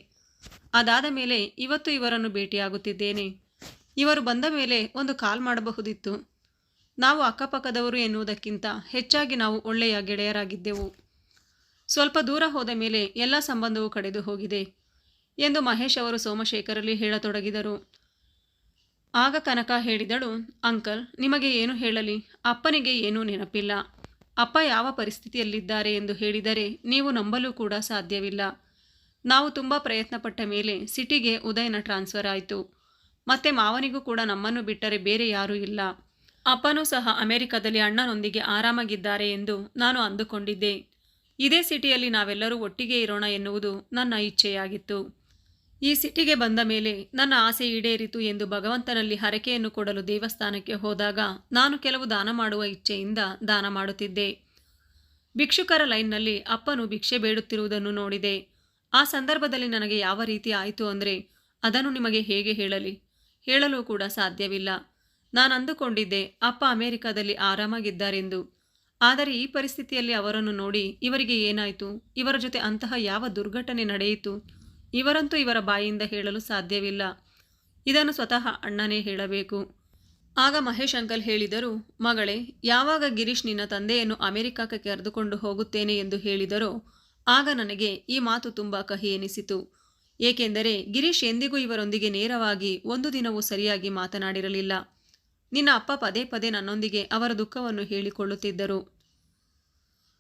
ಅದಾದ ಮೇಲೆ ಇವತ್ತು ಇವರನ್ನು ಭೇಟಿಯಾಗುತ್ತಿದ್ದೇನೆ. ಇವರು ಬಂದ ಮೇಲೆ ಒಂದು ಕಾಲ್ ಮಾಡಬಹುದಿತ್ತು. ನಾವು ಅಕ್ಕಪಕ್ಕದವರು ಎನ್ನುವುದಕ್ಕಿಂತ ಹೆಚ್ಚಾಗಿ ನಾವು ಒಳ್ಳೆಯ ಗೆಳೆಯರಾಗಿದ್ದೆವು. ಸ್ವಲ್ಪ ದೂರ ಹೋದ ಮೇಲೆ ಎಲ್ಲ ಸಂಬಂಧವೂ ಕಡೆದು ಹೋಗಿದೆ ಎಂದು ಮಹೇಶ್ ಅವರು ಸೋಮಶೇಖರಲ್ಲಿ ಹೇಳತೊಡಗಿದರು. ಆಗ ಕನಕ ಹೇಳಿದಳು, ಅಂಕಲ್, ನಿಮಗೆ ಏನು ಹೇಳಲಿ? ಅಪ್ಪನಿಗೆ ಏನೂ ನೆನಪಿಲ್ಲ. ಅಪ್ಪ ಯಾವ ಪರಿಸ್ಥಿತಿಯಲ್ಲಿದ್ದಾರೆ ಎಂದು ಹೇಳಿದರೆ ನೀವು ನಂಬಲು ಕೂಡ ಸಾಧ್ಯವಿಲ್ಲ. ನಾವು ತುಂಬ ಪ್ರಯತ್ನಪಟ್ಟ ಮೇಲೆ ಸಿಟಿಗೆ ಉದಯನ ಟ್ರಾನ್ಸ್ಫರ್ ಆಯಿತು. ಮತ್ತೆ ಮಾವನಿಗೂ ಕೂಡ ನಮ್ಮನ್ನು ಬಿಟ್ಟರೆ ಬೇರೆ ಯಾರೂ ಇಲ್ಲ. ಅಪ್ಪನೂ ಸಹ ಅಮೆರಿಕದಲ್ಲಿ ಅಣ್ಣನೊಂದಿಗೆ ಆರಾಮಾಗಿದ್ದಾರೆ ಎಂದು ನಾನು ಅಂದುಕೊಂಡಿದ್ದೆ. ಇದೇ ಸಿಟಿಯಲ್ಲಿ ನಾವೆಲ್ಲರೂ ಒಟ್ಟಿಗೆ ಇರೋಣ ಎನ್ನುವುದು ನನ್ನ ಇಚ್ಛೆಯಾಗಿತ್ತು. ಈ ಸಿಟಿಗೆ ಬಂದ ಮೇಲೆ ನನ್ನ ಆಸೆ ಈಡೇರಿತು ಎಂದು ಭಗವಂತನಲ್ಲಿ ಹರಕೆಯನ್ನು ಕೊಡಲು ದೇವಸ್ಥಾನಕ್ಕೆ ಹೋದಾಗ ನಾನು ಕೆಲವು ದಾನ ಮಾಡುವ ಇಚ್ಛೆಯಿಂದ ದಾನ ಮಾಡುತ್ತಿದ್ದೆ. ಭಿಕ್ಷುಕರ ಲೈನ್ನಲ್ಲಿ ಅಪ್ಪನು ಭಿಕ್ಷೆ ಬೇಡುತ್ತಿರುವುದನ್ನು ನೋಡಿದೆ. ಆ ಸಂದರ್ಭದಲ್ಲಿ ನನಗೆ ಯಾವ ರೀತಿ ಆಯಿತು ಅಂದರೆ ಅದನ್ನು ನಿಮಗೆ ಹೇಗೆ ಹೇಳಲಿ? ಹೇಳಲು ಕೂಡ ಸಾಧ್ಯವಿಲ್ಲ. ನಾನು ಅಂದುಕೊಂಡಿದ್ದೆ, ಅಪ್ಪ ಅಮೆರಿಕದಲ್ಲಿ ಆರಾಮಾಗಿದ್ದಾರೆಂದು. ಆದರೆ ಈ ಪರಿಸ್ಥಿತಿಯಲ್ಲಿ ಅವರನ್ನು ನೋಡಿ ಇವರಿಗೆ ಏನಾಯಿತು? ಇವರ ಜೊತೆ ಅಂತಹ ಯಾವ ದುರ್ಘಟನೆ ನಡೆಯಿತು? ಇವರಂತೂ ಇವರ ಬಾಯಿಯಿಂದ ಹೇಳಲು ಸಾಧ್ಯವಿಲ್ಲ. ಇದನ್ನು ಸ್ವತಃ ಅಣ್ಣನೇ ಹೇಳಬೇಕು. ಆಗ ಮಹೇಶ್ ಅಂಕಲ್ ಹೇಳಿದರು, ಮಗಳೇ, ಯಾವಾಗ ಗಿರೀಶ್ ನಿನ್ನ ತಂದೆಯನ್ನು ಅಮೆರಿಕಕ್ಕೆ ಕರೆದುಕೊಂಡು ಹೋಗುತ್ತೇನೆ ಎಂದು ಹೇಳಿದರೋ, ಆಗ ನನಗೆ ಈ ಮಾತು ತುಂಬ ಕಹಿ ಎನಿಸಿತು. ಏಕೆಂದರೆ ಗಿರೀಶ್ ಎಂದಿಗೂ ಇವರೊಂದಿಗೆ ನೇರವಾಗಿ ಒಂದು ದಿನವೂ ಸರಿಯಾಗಿ ಮಾತನಾಡಿರಲಿಲ್ಲ. ನಿನ್ನ ಅಪ್ಪ ಪದೇ ಪದೇ ನನ್ನೊಂದಿಗೆ ಅವರ ದುಃಖವನ್ನು ಹೇಳಿಕೊಳ್ಳುತ್ತಿದ್ದರು.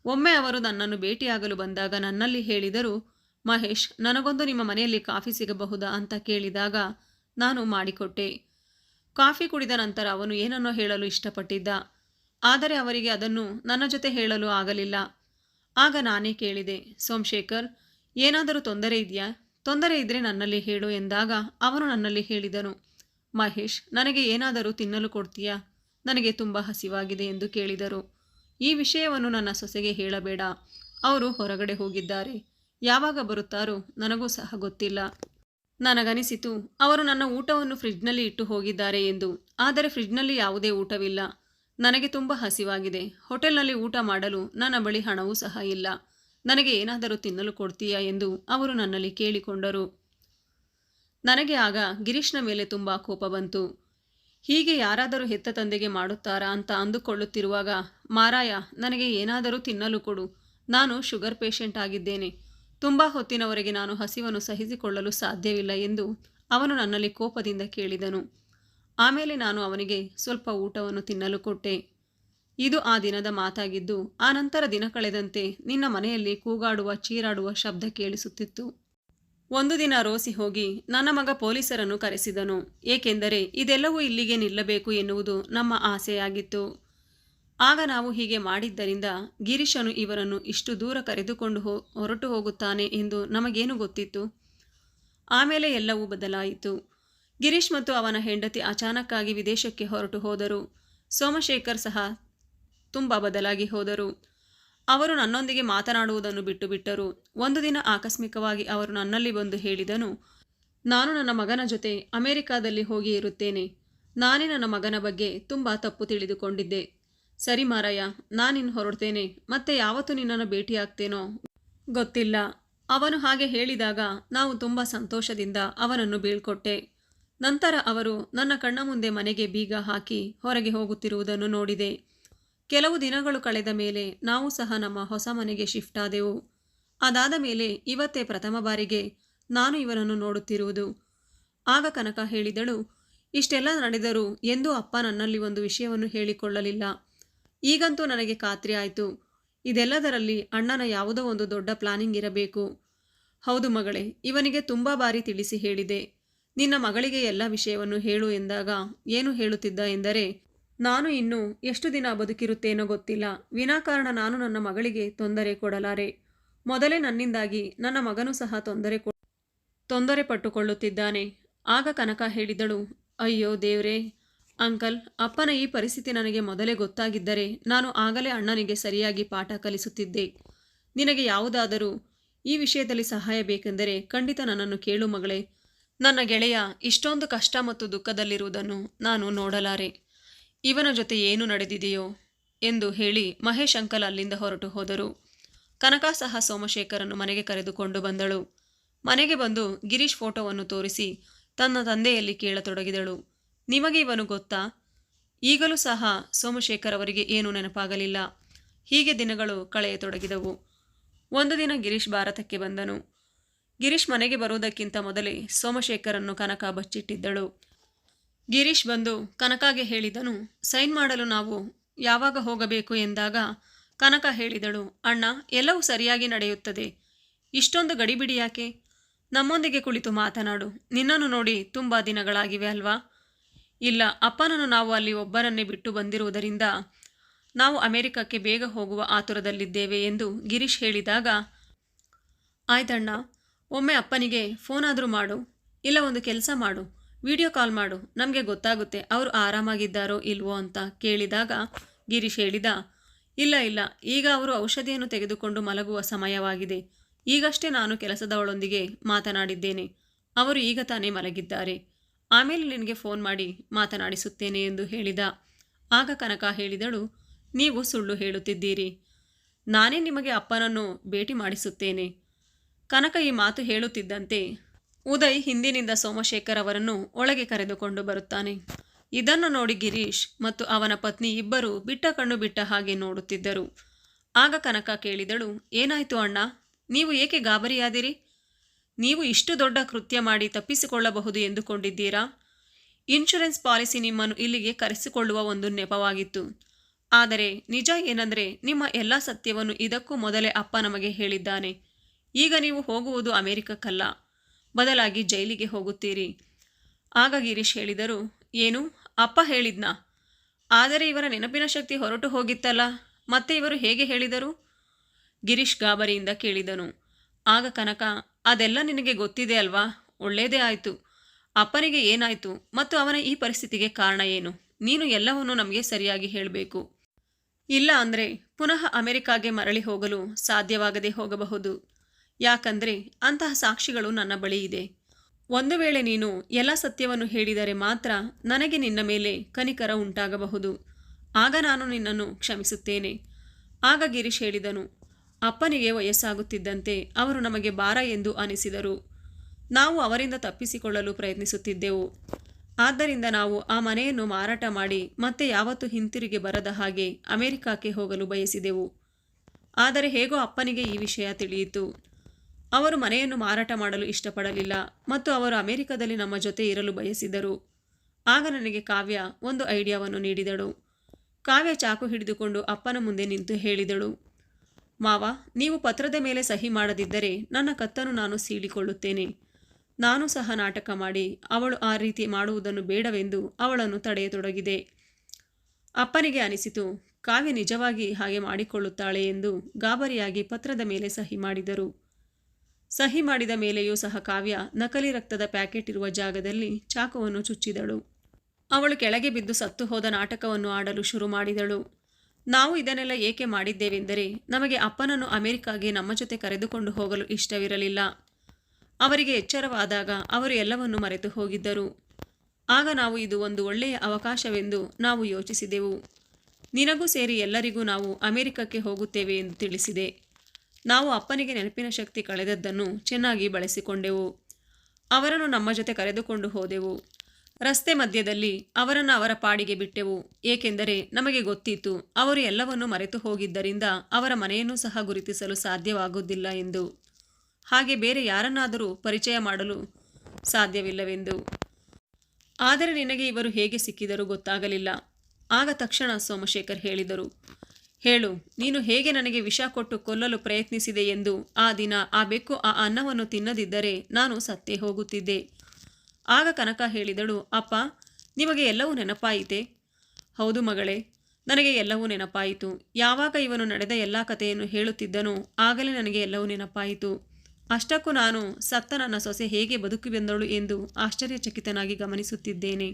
ಒಮ್ಮೆ ಅವರು ನನ್ನನ್ನು ಭೇಟಿಯಾಗಲು ಬಂದಾಗ ನನ್ನಲ್ಲಿ ಹೇಳಿದರು ಮಹೇಶ್, ನನಗೊಂದು ನಿಮ್ಮ ಮನೆಯಲ್ಲಿ ಕಾಫಿ ಸಿಗಬಹುದಾ ಅಂತ ಕೇಳಿದಾಗ, ನಾನು ಮಾಡಿಕೊಟ್ಟೆ. ಕಾಫಿ ಕುಡಿದ ನಂತರ ಅವನು ಏನನ್ನೋ ಹೇಳಲು ಇಷ್ಟಪಟ್ಟಿದ್ದ. ಆದರೆ ಅವರಿಗೆ ಅದನ್ನು ನನ್ನ ಜೊತೆ ಹೇಳಲು ಆಗಲಿಲ್ಲ. ಆಗ ನಾನೇ ಕೇಳಿದೆ, ಸೋಮಶೇಖರ್, ಏನಾದರೂ ತೊಂದರೆ ಇದೆಯಾ? ತೊಂದರೆ ಇದ್ರೆ ನನ್ನಲ್ಲಿ ಹೇಳು ಎಂದಾಗ ಅವನು ನನ್ನಲ್ಲಿ ಹೇಳಿದನು. ಮಹೇಶ್, ನನಗೆ ಏನಾದರೂ ತಿನ್ನಲು ಕೊಡ್ತೀಯಾ? ನನಗೆ ತುಂಬ ಹಸಿವಾಗಿದೆ ಎಂದು ಕೇಳಿದರು. ಈ ವಿಷಯವನ್ನು ನನ್ನ ಸೊಸೆಗೆ ಹೇಳಬೇಡ. ಅವರು ಹೊರಗಡೆ ಹೋಗಿದ್ದಾರೆ. ಯಾವಾಗ ಬರುತ್ತಾರೋ ನನಗೂ ಸಹ ಗೊತ್ತಿಲ್ಲ. ನನಗನಿಸಿತು, ಅವರು ನನ್ನ ಊಟವನ್ನು ಫ್ರಿಡ್ಜ್ನಲ್ಲಿ ಇಟ್ಟು ಹೋಗಿದ್ದಾರೆ ಎಂದು. ಆದರೆ ಫ್ರಿಡ್ಜ್ನಲ್ಲಿ ಯಾವುದೇ ಊಟವಿಲ್ಲ. ನನಗೆ ತುಂಬ ಹಸಿವಾಗಿದೆ. ಹೋಟೆಲ್ನಲ್ಲಿ ಊಟ ಮಾಡಲು ನನ್ನ ಬಳಿ ಹಣವೂ ಸಹ ಇಲ್ಲ. ನನಗೆ ಏನಾದರೂ ತಿನ್ನಲು ಕೊಡ್ತೀಯಾ ಎಂದು ಅವರು ನನ್ನಲ್ಲಿ ಕೇಳಿಕೊಂಡರು. ನನಗೆ ಆಗ ಗಿರೀಶ್ನ ಮೇಲೆ ತುಂಬ ಕೋಪ ಬಂತು. ಹೀಗೆ ಯಾರಾದರೂ ಹೆತ್ತ ತಂದೆಗೆ ಮಾಡುತ್ತಾರಾ ಅಂತ ಅಂದುಕೊಳ್ಳುತ್ತಿರುವಾಗ, ಮಾರಾಯ, ನನಗೆ ಏನಾದರೂ ತಿನ್ನಲು ಕೊಡು. ನಾನು ಶುಗರ್ ಪೇಷಂಟ್ ಆಗಿದ್ದೇನೆ. ತುಂಬ ಹೊತ್ತಿನವರೆಗೆ ನಾನು ಹಸಿವನ್ನು ಸಹಿಸಿಕೊಳ್ಳಲು ಸಾಧ್ಯವಿಲ್ಲ ಎಂದು ಅವನು ನನ್ನಲ್ಲಿ ಕೋಪದಿಂದ ಕೇಳಿದನು. ಆಮೇಲೆ ನಾನು ಅವನಿಗೆ ಸ್ವಲ್ಪ ಊಟವನ್ನು ತಿನ್ನಲು ಕೊಟ್ಟೆ. ಇದು ಆ ದಿನದ ಮಾತಾಗಿದ್ದು, ಆ ನಂತರ ದಿನ ಕಳೆದಂತೆ ನಿನ್ನ ಮನೆಯಲ್ಲಿ ಕೂಗಾಡುವ, ಚೀರಾಡುವ ಶಬ್ದ ಕೇಳಿಸುತ್ತಿತ್ತು. ಒಂದು ದಿನ ರೋಸಿ ಹೋಗಿ ನನ್ನ ಮಗ ಪೊಲೀಸರನ್ನು ಕರೆಸಿದನು. ಏಕೆಂದರೆ ಇದೆಲ್ಲವೂ ಇಲ್ಲಿಗೆ ನಿಲ್ಲಬೇಕು ಎನ್ನುವುದು ನಮ್ಮ ಆಸೆಯಾಗಿತ್ತು. ಆಗ ನಾವು ಹೀಗೆ ಮಾಡಿದ್ದರಿಂದ ಗಿರೀಶನು ಇವರನ್ನು ಇಷ್ಟು ದೂರ ಕರೆದುಕೊಂಡು ಹೋ, ಹೊರಟು ಹೋಗುತ್ತಾನೆ ಎಂದು ನಮಗೇನು ಗೊತ್ತಿತ್ತು? ಆಮೇಲೆ ಎಲ್ಲವೂ ಬದಲಾಯಿತು. ಗಿರೀಶ್ ಮತ್ತು ಅವನ ಹೆಂಡತಿ ಅಚಾನಕ್ಕಾಗಿ ವಿದೇಶಕ್ಕೆ ಹೊರಟು ಹೋದರು. ಸೋಮಶೇಖರ್ ಸಹ ತುಂಬ ಬದಲಾಗಿ ಹೋದರು. ಅವರು ನನ್ನೊಂದಿಗೆ ಮಾತನಾಡುವುದನ್ನು ಬಿಟ್ಟು ಬಿಟ್ಟರು ಒಂದು ದಿನ ಆಕಸ್ಮಿಕವಾಗಿ ಅವರು ನನ್ನಲ್ಲಿ ಬಂದು ಹೇಳಿದನು, ನಾನು ನನ್ನ ಮಗನ ಜೊತೆ ಅಮೆರಿಕಾದಲ್ಲಿ ಹೋಗಿ ಇರುತ್ತೇನೆ. ನಾನೇ ನನ್ನ ಮಗನ ಬಗ್ಗೆ ತುಂಬ ತಪ್ಪು ತಿಳಿದುಕೊಂಡಿದ್ದೆ. ಸರಿ ಮಾರಯ್ಯ ನಾನಿನ್ನು ಹೊರಡ್ತೇನೆ. ಮತ್ತೆ ಯಾವತ್ತು ನಿನ್ನನ್ನು ಭೇಟಿಯಾಗ್ತೇನೋ? ಗೊತ್ತಿಲ್ಲ. ಅವನು ಹಾಗೆ ಹೇಳಿದಾಗ ನಾವು ತುಂಬ ಸಂತೋಷದಿಂದ ಅವನನ್ನು ಬೀಳ್ಕೊಟ್ಟೆ. ನಂತರ ಅವರು ನನ್ನ ಕಣ್ಣ ಮುಂದೆ ಮನೆಗೆ ಬೀಗ ಹಾಕಿ ಹೊರಗೆ ಹೋಗುತ್ತಿರುವುದನ್ನು ನೋಡಿದೆ. ಕೆಲವು ದಿನಗಳು ಕಳೆದ ಮೇಲೆ ನಾವು ಸಹ ನಮ್ಮ ಹೊಸ ಮನೆಗೆ ಶಿಫ್ಟ್ ಆದೆವು. ಅದಾದ ಮೇಲೆ ಇವತ್ತೇ ಪ್ರಥಮ ಬಾರಿಗೆ ನಾನು ಇವನನ್ನು ನೋಡುತ್ತಿರುವುದು. ಆಗ ಕನಕ ಹೇಳಿದಳು, ಇಷ್ಟೆಲ್ಲ ನಡೆದರೂ ಎಂದೂ ಅಪ್ಪ ನನ್ನಲ್ಲಿ ಒಂದು ವಿಷಯವನ್ನು ಹೇಳಿಕೊಳ್ಳಲಿಲ್ಲ. ಈಗಂತೂ ನನಗೆ ಖಾತ್ರಿ ಆಯಿತು. ಇದೆಲ್ಲದರಲ್ಲಿ ಅಣ್ಣನ ಯಾವುದೋ ಒಂದು ದೊಡ್ಡ ಪ್ಲಾನಿಂಗ್ ಇರಬೇಕು. ಹೌದು ಮಗಳೇ, ಇವನಿಗೆ ತುಂಬ ಬಾರಿ ತಿಳಿಸಿ ಹೇಳಿದೆ. ನಿನ್ನ ಮಗಳಿಗೆ ಎಲ್ಲ ವಿಷಯವನ್ನು ಹೇಳು ಎಂದಾಗ ಏನು ಹೇಳುತ್ತಿದ್ದ ಎಂದರೆ, ನಾನು ಇನ್ನು ಎಷ್ಟು ದಿನ ಬದುಕಿರುತ್ತೇನೋ ಗೊತ್ತಿಲ್ಲ. ವಿನಾಕಾರಣ ನಾನು ನನ್ನ ಮಗಳಿಗೆ ತೊಂದರೆ ಕೊಡಲಾರೆ. ಮೊದಲೇ ನನ್ನಿಂದಾಗಿ ನನ್ನ ಮಗನೂ ಸಹ ತೊಂದರೆ ತೊಂದರೆ ಪಟ್ಟುಕೊಳ್ಳುತ್ತಿದ್ದಾನೆ. ಆಗ ಕನಕ ಹೇಳಿದಳು, ಅಯ್ಯೋ ದೇವ್ರೇ ಅಂಕಲ್, ಅಪ್ಪನ ಈ ಪರಿಸ್ಥಿತಿ ನನಗೆ ಮೊದಲೇ ಗೊತ್ತಾಗಿದ್ದರೆ ನಾನು ಆಗಲೇ ಅಣ್ಣನಿಗೆ ಸರಿಯಾಗಿ ಪಾಠ ಕಲಿಸುತ್ತಿದ್ದೆ. ನಿನಗೆ ಯಾವುದಾದರೂ ಈ ವಿಷಯದಲ್ಲಿ ಸಹಾಯ ಬೇಕೆಂದರೆ ಖಂಡಿತ ನನ್ನನ್ನು ಕೇಳು ಮಗಳೇ. ನನ್ನ ಗೆಳೆಯ ಇಷ್ಟೊಂದು ಕಷ್ಟ ಮತ್ತು ದುಃಖದಲ್ಲಿರುವುದನ್ನು ನಾನು ನೋಡಲಾರೆ. ಇವನ ಜೊತೆ ಏನು ನಡೆದಿದೆಯೋ ಎಂದು ಹೇಳಿ ಮಹೇಶ್ ಅಂಕಲ್ ಅಲ್ಲಿಂದ ಹೊರಟು ಹೋದರು. ಕನಕ ಸಹ ಸೋಮಶೇಖರನ್ನು ಮನೆಗೆ ಕರೆದುಕೊಂಡು ಬಂದಳು. ಮನೆಗೆ ಬಂದು ಗಿರೀಶ್ ಫೋಟೋವನ್ನು ತೋರಿಸಿ ತನ್ನ ತಂದೆಯಲ್ಲಿ ಕೇಳತೊಡಗಿದಳು. ನಿಮಗೆ ಇವನು ಗೊತ್ತಾ? ಈಗಲೂ ಸಹ ಸೋಮಶೇಖರ್ ಅವರಿಗೆ ಏನೂ ನೆನಪಾಗಲಿಲ್ಲ. ಹೀಗೆ ದಿನಗಳು ಕಳೆಯತೊಡಗಿದವು. ಒಂದು ದಿನ ಗಿರೀಶ್ ಭಾರತಕ್ಕೆ ಬಂದನು. ಗಿರೀಶ್ ಮನೆಗೆ ಬರುವುದಕ್ಕಿಂತ ಮೊದಲೇ ಸೋಮಶೇಖರನ್ನು ಕನಕ ಬಚ್ಚಿಟ್ಟಿದ್ದಳು. ಗಿರೀಶ್ ಬಂದು ಕನಕಾಗೆ ಹೇಳಿದನು, ಸೈನ್ ಮಾಡಲು ನಾವು ಯಾವಾಗ ಹೋಗಬೇಕು? ಎಂದಾಗ ಕನಕ ಹೇಳಿದಳು, ಅಣ್ಣ, ಎಲ್ಲವೂ ಸರಿಯಾಗಿ ನಡೆಯುತ್ತದೆ. ಇಷ್ಟೊಂದು ಗಡಿಬಿಡಿ ಯಾಕೆ? ನಮ್ಮೊಂದಿಗೆ ಕುಳಿತು ಮಾತನಾಡು. ನಿನ್ನನ್ನು ನೋಡಿ ತುಂಬ ದಿನಗಳಾಗಿವೆ ಅಲ್ವಾ? ಇಲ್ಲ, ಅಪ್ಪನನ್ನು ನಾವು ಅಲ್ಲಿ ಒಬ್ಬರನ್ನೇ ಬಿಟ್ಟು ಬಂದಿರುವುದರಿಂದ ನಾವು ಅಮೆರಿಕಕ್ಕೆ ಬೇಗ ಹೋಗುವ ಆತುರದಲ್ಲಿದ್ದೇವೆ ಎಂದು ಗಿರೀಶ್ ಹೇಳಿದಾಗ, ಆಯ್ತಣ್ಣ, ಒಮ್ಮೆ ಅಪ್ಪನಿಗೆ ಫೋನಾದರೂ ಮಾಡು, ಇಲ್ಲ ಒಂದು ಕೆಲಸ ಮಾಡು, ವಿಡಿಯೋ ಕಾಲ್ ಮಾಡು, ನಮಗೆ ಗೊತ್ತಾಗುತ್ತೆ ಅವರು ಆರಾಮಾಗಿದ್ದಾರೋ ಇಲ್ವೋ ಅಂತ ಕೇಳಿದಾಗ ಗಿರೀಶ್ ಹೇಳಿದ, ಇಲ್ಲ ಇಲ್ಲ, ಈಗ ಅವರು ಔಷಧಿಯನ್ನು ತೆಗೆದುಕೊಂಡು ಮಲಗುವ ಸಮಯವಾಗಿದೆ, ಈಗಷ್ಟೇ ನಾನು ಕೆಲಸದವಳೊಂದಿಗೆ ಮಾತನಾಡಿದ್ದೇನೆ, ಅವರು ಈಗ ತಾನೇ ಮಲಗಿದ್ದಾರೆ ಆಮೇಲೆ ನಿನಗೆ ಫೋನ್ ಮಾಡಿ ಮಾತನಾಡಿಸುತ್ತೇನೆ ಎಂದು ಹೇಳಿದ. ಆಗ ಕನಕ ಹೇಳಿದಳು, ನೀವು ಸುಳ್ಳು ಹೇಳುತ್ತಿದ್ದೀರಿ. ನಾನೇ ನಿಮಗೆ ಅಪ್ಪನನ್ನು ಭೇಟಿ ಮಾಡಿಸುತ್ತೇನೆ. ಕನಕ ಈ ಮಾತು ಹೇಳುತ್ತಿದ್ದಂತೆ ಉದಯ್ ಹಿಂದಿನಿಂದ ಸೋಮಶೇಖರ್ ಅವರನ್ನು ಒಳಗೆ ಕರೆದುಕೊಂಡು ಬರುತ್ತಾನೆ. ಇದನ್ನು ನೋಡಿ ಗಿರೀಶ್ ಮತ್ತು ಅವನ ಪತ್ನಿ ಇಬ್ಬರು ಬಿಟ್ಟ ಕಣ್ಣು ಬಿಟ್ಟ ಹಾಗೆ ನೋಡುತ್ತಿದ್ದರು. ಆಗ ಕನಕ ಕೇಳಿದಳು, ಏನಾಯಿತು ಅಣ್ಣ? ನೀವು ಏಕೆ ಗಾಬರಿಯಾದಿರಿ? ನೀವು ಇಷ್ಟು ದೊಡ್ಡ ಕೃತ್ಯ ಮಾಡಿ ತಪ್ಪಿಸಿಕೊಳ್ಳಬಹುದು ಎಂದುಕೊಂಡಿದ್ದೀರಾ? ಇನ್ಶೂರೆನ್ಸ್ ಪಾಲಿಸಿ ನಿಮ್ಮನ್ನು ಇಲ್ಲಿಗೆ ಕರೆಸಿಕೊಳ್ಳುವ ಒಂದು ನೆಪವಾಗಿತ್ತು. ಆದರೆ ನಿಜ ಏನಂದರೆ ನಿಮ್ಮ ಎಲ್ಲ ಸತ್ಯವನ್ನು ಇದಕ್ಕೂ ಮೊದಲೇ ಅಪ್ಪ ನಮಗೆ ಹೇಳಿದ್ದಾನೆ. ಈಗ ನೀವು ಹೋಗುವುದು ಅಮೆರಿಕಕ್ಕಲ್ಲ. ಬದಲಾಗಿ ಜೈಲಿಗೆ ಹೋಗುತ್ತೀರಿ. ಆಗ ಗಿರೀಶ್ ಹೇಳಿದರು, ಏನು? ಅಪ್ಪ ಹೇಳಿದ್ನಾ? ಆದರೆ ಇವರ ನೆನಪಿನ ಶಕ್ತಿ ಹೊರಟು ಹೋಗಿತ್ತಲ್ಲ. ಮತ್ತೆ ಇವರು ಹೇಗೆ ಹೇಳಿದರು? ಗಿರೀಶ್ ಗಾಬರಿಯಿಂದ ಕೇಳಿದನು ಆಗ ಕನಕ, ಅದೆಲ್ಲ ನಿನಗೆ ಗೊತ್ತಿದೆ ಅಲ್ವಾ? ಒಳ್ಳೆಯದೇ ಆಯಿತು. ಅಪ್ಪನಿಗೆ ಏನಾಯಿತು ಮತ್ತು ಅವನ ಈ ಪರಿಸ್ಥಿತಿಗೆ ಕಾರಣ ಏನು? ನೀನು ಎಲ್ಲವನ್ನೂ ನಮಗೆ ಸರಿಯಾಗಿ ಹೇಳಬೇಕು. ಇಲ್ಲ ಅಂದರೆ ಪುನಃ ಅಮೆರಿಕಾಗೆ ಮರಳಿ ಹೋಗಲು ಸಾಧ್ಯವಾಗದೆ ಹೋಗಬಹುದು. ಯಾಕಂದರೆ ಅಂತಹ ಸಾಕ್ಷಿಗಳು ನನ್ನ ಬಳಿ ಇದೆ. ಒಂದು ವೇಳೆ ನೀನು ಎಲ್ಲ ಸತ್ಯವನ್ನು ಹೇಳಿದರೆ ಮಾತ್ರ ನನಗೆ ನಿನ್ನ ಮೇಲೆ ಕನಿಕರ ಉಂಟಾಗಬಹುದು. ಆಗ ನಾನು ನಿನ್ನನ್ನು ಕ್ಷಮಿಸುತ್ತೇನೆ. ಆಗ ಗಿರೀಶ್ ಹೇಳಿದನು ಅಪ್ಪನಿಗೆ ವಯಸ್ಸಾಗುತ್ತಿದ್ದಂತೆ ಅವರು ನಮಗೆ ಭಾರ ಎಂದು ಅನಿಸಿದರು. ನಾವು ಅವರಿಂದ ತಪ್ಪಿಸಿಕೊಳ್ಳಲು ಪ್ರಯತ್ನಿಸುತ್ತಿದ್ದೆವು. ಆದ್ದರಿಂದ ನಾವು ಆ ಮನೆಯನ್ನು ಮಾರಾಟ ಮಾಡಿ ಮತ್ತೆ ಯಾವತ್ತೂ ಹಿಂತಿರುಗಿ ಬರದ ಹಾಗೆ ಅಮೆರಿಕಕ್ಕೆ ಹೋಗಲು ಬಯಸಿದೆವು. ಆದರೆ ಹೇಗೋ ಅಪ್ಪನಿಗೆ ಈ ವಿಷಯ ತಿಳಿಯಿತು. ಅವರು ಮನೆಯನ್ನು ಮಾರಾಟ ಮಾಡಲು ಇಷ್ಟಪಡಲಿಲ್ಲ ಮತ್ತು ಅವರು ಅಮೆರಿಕದಲ್ಲಿ ನಮ್ಮ ಜೊತೆ ಇರಲು ಬಯಸಿದರು. ಆಗ ನನಗೆ ಕಾವ್ಯ ಒಂದು ಐಡಿಯಾವನ್ನು ನೀಡಿದಳು. ಕಾವ್ಯ ಚಾಕು ಹಿಡಿದುಕೊಂಡು ಅಪ್ಪನ ಮುಂದೆ ನಿಂತು ಹೇಳಿದಳು. ಮಾವ, ನೀವು ಪತ್ರದ ಮೇಲೆ ಸಹಿ ಮಾಡದಿದ್ದರೆ ನನ್ನ ಕತ್ತನ್ನು ನಾನು ಸೀಳಿಕೊಳ್ಳುತ್ತೇನೆ. ನಾನು ಸಹ ನಾಟಕ ಮಾಡಿ, ಅವಳು ಆ ರೀತಿ ಮಾಡುವುದನ್ನು ಬೇಡವೆಂದು ಅವಳನ್ನು ತಡೆಯತೊಡಗಿದೆ. ಅಪ್ಪನಿಗೆ ಅನಿಸಿತು, ಕಾವ್ಯ ನಿಜವಾಗಿ ಹಾಗೆ ಮಾಡಿಕೊಳ್ಳುತ್ತಾಳೆ ಎಂದು ಗಾಬರಿಯಾಗಿ ಪತ್ರದ ಮೇಲೆ ಸಹಿ ಮಾಡಿದರು. ಸಹಿ ಮಾಡಿದ ಮೇಲೆಯೂ ಸಹ ಕಾವ್ಯ ನಕಲಿ ರಕ್ತದ ಪ್ಯಾಕೆಟ್ ಇರುವ ಜಾಗದಲ್ಲಿ ಚಾಕುವನ್ನು ಚುಚ್ಚಿದಳು. ಅವಳು ಕೆಳಗೆ ಬಿದ್ದು ಸತ್ತು ಹೋದ ನಾಟಕವನ್ನು ಆಡಲು ಶುರು ಮಾಡಿದಳು. ನಾವು ಇದನ್ನೆಲ್ಲ ಏಕೆ ಮಾಡಿದ್ದೇವೆಂದರೆ ನಮಗೆ ಅಪ್ಪನನ್ನು ಅಮೆರಿಕಾಗೆ ನಮ್ಮ ಜೊತೆ ಕರೆದುಕೊಂಡು ಹೋಗಲು ಇಷ್ಟವಿರಲಿಲ್ಲ. ಅವರಿಗೆ ಎಚ್ಚರವಾದಾಗ ಅವರು ಎಲ್ಲವನ್ನು ಮರೆತು ಹೋಗಿದ್ದರು. ಆಗ ನಾವು ಇದು ಒಂದು ಒಳ್ಳೆಯ ಅವಕಾಶವೆಂದು ನಾವು ಯೋಚಿಸಿದೆವು. ನಿನಗೂ ಸೇರಿ ಎಲ್ಲರಿಗೂ ನಾವು ಅಮೆರಿಕಕ್ಕೆ ಹೋಗುತ್ತೇವೆ ಎಂದು ತಿಳಿಸಿದೆ. ನಾವು ಅಪ್ಪನಿಗೆ ನೆನಪಿನ ಶಕ್ತಿ ಕಳೆದದ್ದನ್ನು ಚೆನ್ನಾಗಿ ಬಳಸಿಕೊಂಡೆವು. ಅವರನ್ನು ನಮ್ಮ ಜೊತೆ ಕರೆದುಕೊಂಡು ಹೋದೆವು. ರಸ್ತೆ ಮಧ್ಯದಲ್ಲಿ ಅವರನ್ನು ಅವರ ಪಾಡಿಗೆ ಬಿಟ್ಟೆವು. ಏಕೆಂದರೆ ನಮಗೆ ಗೊತ್ತಿತ್ತು, ಅವರು ಎಲ್ಲವನ್ನೂ ಮರೆತು ಹೋಗಿದ್ದರಿಂದ ಅವರ ಮನೆಯನ್ನು ಸಹ ಗುರುತಿಸಲು ಸಾಧ್ಯವಾಗುವುದಿಲ್ಲ ಎಂದು. ಹಾಗೆ ಬೇರೆ ಯಾರನ್ನಾದರೂ ಪರಿಚಯ ಮಾಡಲು ಸಾಧ್ಯವಿಲ್ಲವೆಂದು. ಆದರೆ ನಿನಗೆ ಇವರು ಹೇಗೆ ಸಿಕ್ಕಿದರೂ ಗೊತ್ತಾಗಲಿಲ್ಲ. ಆಗ ತಕ್ಷಣ ಸೋಮಶೇಖರ್ ಹೇಳಿದರು, ಹೇಳು, ನೀನು ಹೇಗೆ ನನಗೆ ವಿಷ ಕೊಟ್ಟು ಕೊಲ್ಲಲು ಪ್ರಯತ್ನಿಸಿದೆ ಎಂದು ಆ ದಿನ ಆ ಬೆಕ್ಕು ಆ ಅನ್ನವನ್ನು ತಿನ್ನದಿದ್ದರೆ ನಾನು ಸತ್ತೇ ಹೋಗುತ್ತಿದ್ದೆ. ಆಗ ಕನಕ ಹೇಳಿದಳು, ಅಪ್ಪ, ನಿಮಗೆ ಎಲ್ಲವೂ ನೆನಪಾಯಿತೆ? ಹೌದು ಮಗಳೇ, ನನಗೆ ಎಲ್ಲವೂ ನೆನಪಾಯಿತು. ಯಾವಾಗ ಇವನು ನಡೆದ ಎಲ್ಲ ಕಥೆಯನ್ನು ಹೇಳುತ್ತಿದ್ದನೋ ಆಗಲೇ ನನಗೆ ಎಲ್ಲವೂ ನೆನಪಾಯಿತು. ಅಷ್ಟಕ್ಕೂ ನಾನು ಸತ್ತ ನನ್ನ ಸೊಸೆ ಹೇಗೆ ಬದುಕಿ ಬಂದಳು ಎಂದು ಆಶ್ಚರ್ಯಚಕಿತನಾಗಿ ಗಮನಿಸುತ್ತಿದ್ದೇನೆ.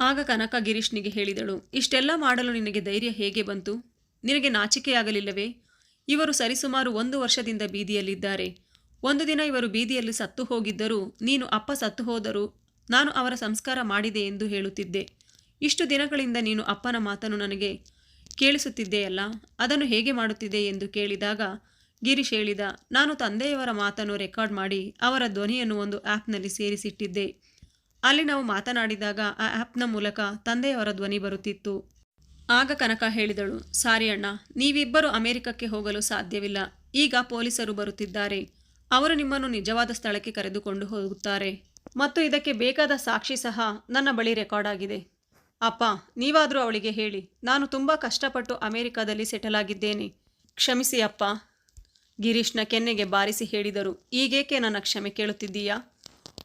ಆಗ ಕನಕ ಗಿರೀಶ್ನಿಗೆ ಹೇಳಿದಳು, ಇಷ್ಟೆಲ್ಲ ಮಾಡಲು ನಿನಗೆ ಧೈರ್ಯ ಹೇಗೆ ಬಂತು? ನಿನಗೆ ನಾಚಿಕೆಯಾಗಲಿಲ್ಲವೇ? ಇವರು ಸರಿಸುಮಾರು ಒಂದು ವರ್ಷದಿಂದ ಬೀದಿಯಲ್ಲಿದ್ದಾರೆ. ಒಂದು ದಿನ ಇವರು ಬೀದಿಯಲ್ಲಿ ಸತ್ತು ಹೋಗಿದ್ದರೂ, ನೀನು ಅಪ್ಪ ಸತ್ತು ಹೋದರೂ ನಾನು ಅವರ ಸಂಸ್ಕಾರ ಮಾಡಿದೆ ಎಂದು ಹೇಳುತ್ತಿದ್ದೆ. ಇಷ್ಟು ದಿನಗಳಿಂದ ನೀನು ಅಪ್ಪನ ಮಾತನ್ನು ನನಗೆ ಕೇಳಿಸುತ್ತಿದ್ದೆಯಲ್ಲ ಅದನ್ನು ಹೇಗೆ ಮಾಡುತ್ತಿದೆ ಎಂದು ಕೇಳಿದಾಗ ಗಿರೀಶ್ ಹೇಳಿದ, ನಾನು ತಂದೆಯವರ ಮಾತನ್ನು ರೆಕಾರ್ಡ್ ಮಾಡಿ ಅವರ ಧ್ವನಿಯನ್ನು ಒಂದು ಆ್ಯಪ್ನಲ್ಲಿ ಸೇರಿಸಿಟ್ಟಿದ್ದೆ. ಅಲ್ಲಿ ನಾವು ಮಾತನಾಡಿದಾಗ ಆ ಆ್ಯಪ್ನ ಮೂಲಕ ತಂದೆಯವರ ಧ್ವನಿ ಬರುತ್ತಿತ್ತು. ಆಗ ಕನಕ ಹೇಳಿದಳು, ಸಾರಿ ಅಣ್ಣ, ನೀವಿಬ್ಬರು ಅಮೆರಿಕಕ್ಕೆ ಹೋಗಲು ಸಾಧ್ಯವಿಲ್ಲ. ಈಗ ಪೊಲೀಸರು ಬರುತ್ತಿದ್ದಾರೆ. ಅವರು ನಿಮ್ಮನ್ನು ನಿಜವಾದ ಸ್ಥಳಕ್ಕೆ ಕರೆದುಕೊಂಡು ಹೋಗುತ್ತಾರೆ. ಮತ್ತು ಇದಕ್ಕೆ ಬೇಕಾದ ಸಾಕ್ಷಿ ಸಹ ನನ್ನ ಬಳಿ ರೆಕಾರ್ಡ್ ಆಗಿದೆ. ಅಪ್ಪ, ನೀವಾದರೂ ಅವಳಿಗೆ ಹೇಳಿ. ನಾನು ತುಂಬ ಕಷ್ಟಪಟ್ಟು ಅಮೆರಿಕದಲ್ಲಿ ಸೆಟಲ್ ಆಗಿದ್ದೇನೆ. ಕ್ಷಮಿಸಿ ಅಪ್ಪ. ಗಿರೀಶ್ನ ಕೆನ್ನೆಗೆ ಬಾರಿಸಿ ಹೇಳಿದರು. ಈಗೇಕೆ ನನ್ನ ಕ್ಷಮೆ ಕೇಳುತ್ತಿದ್ದೀಯಾ?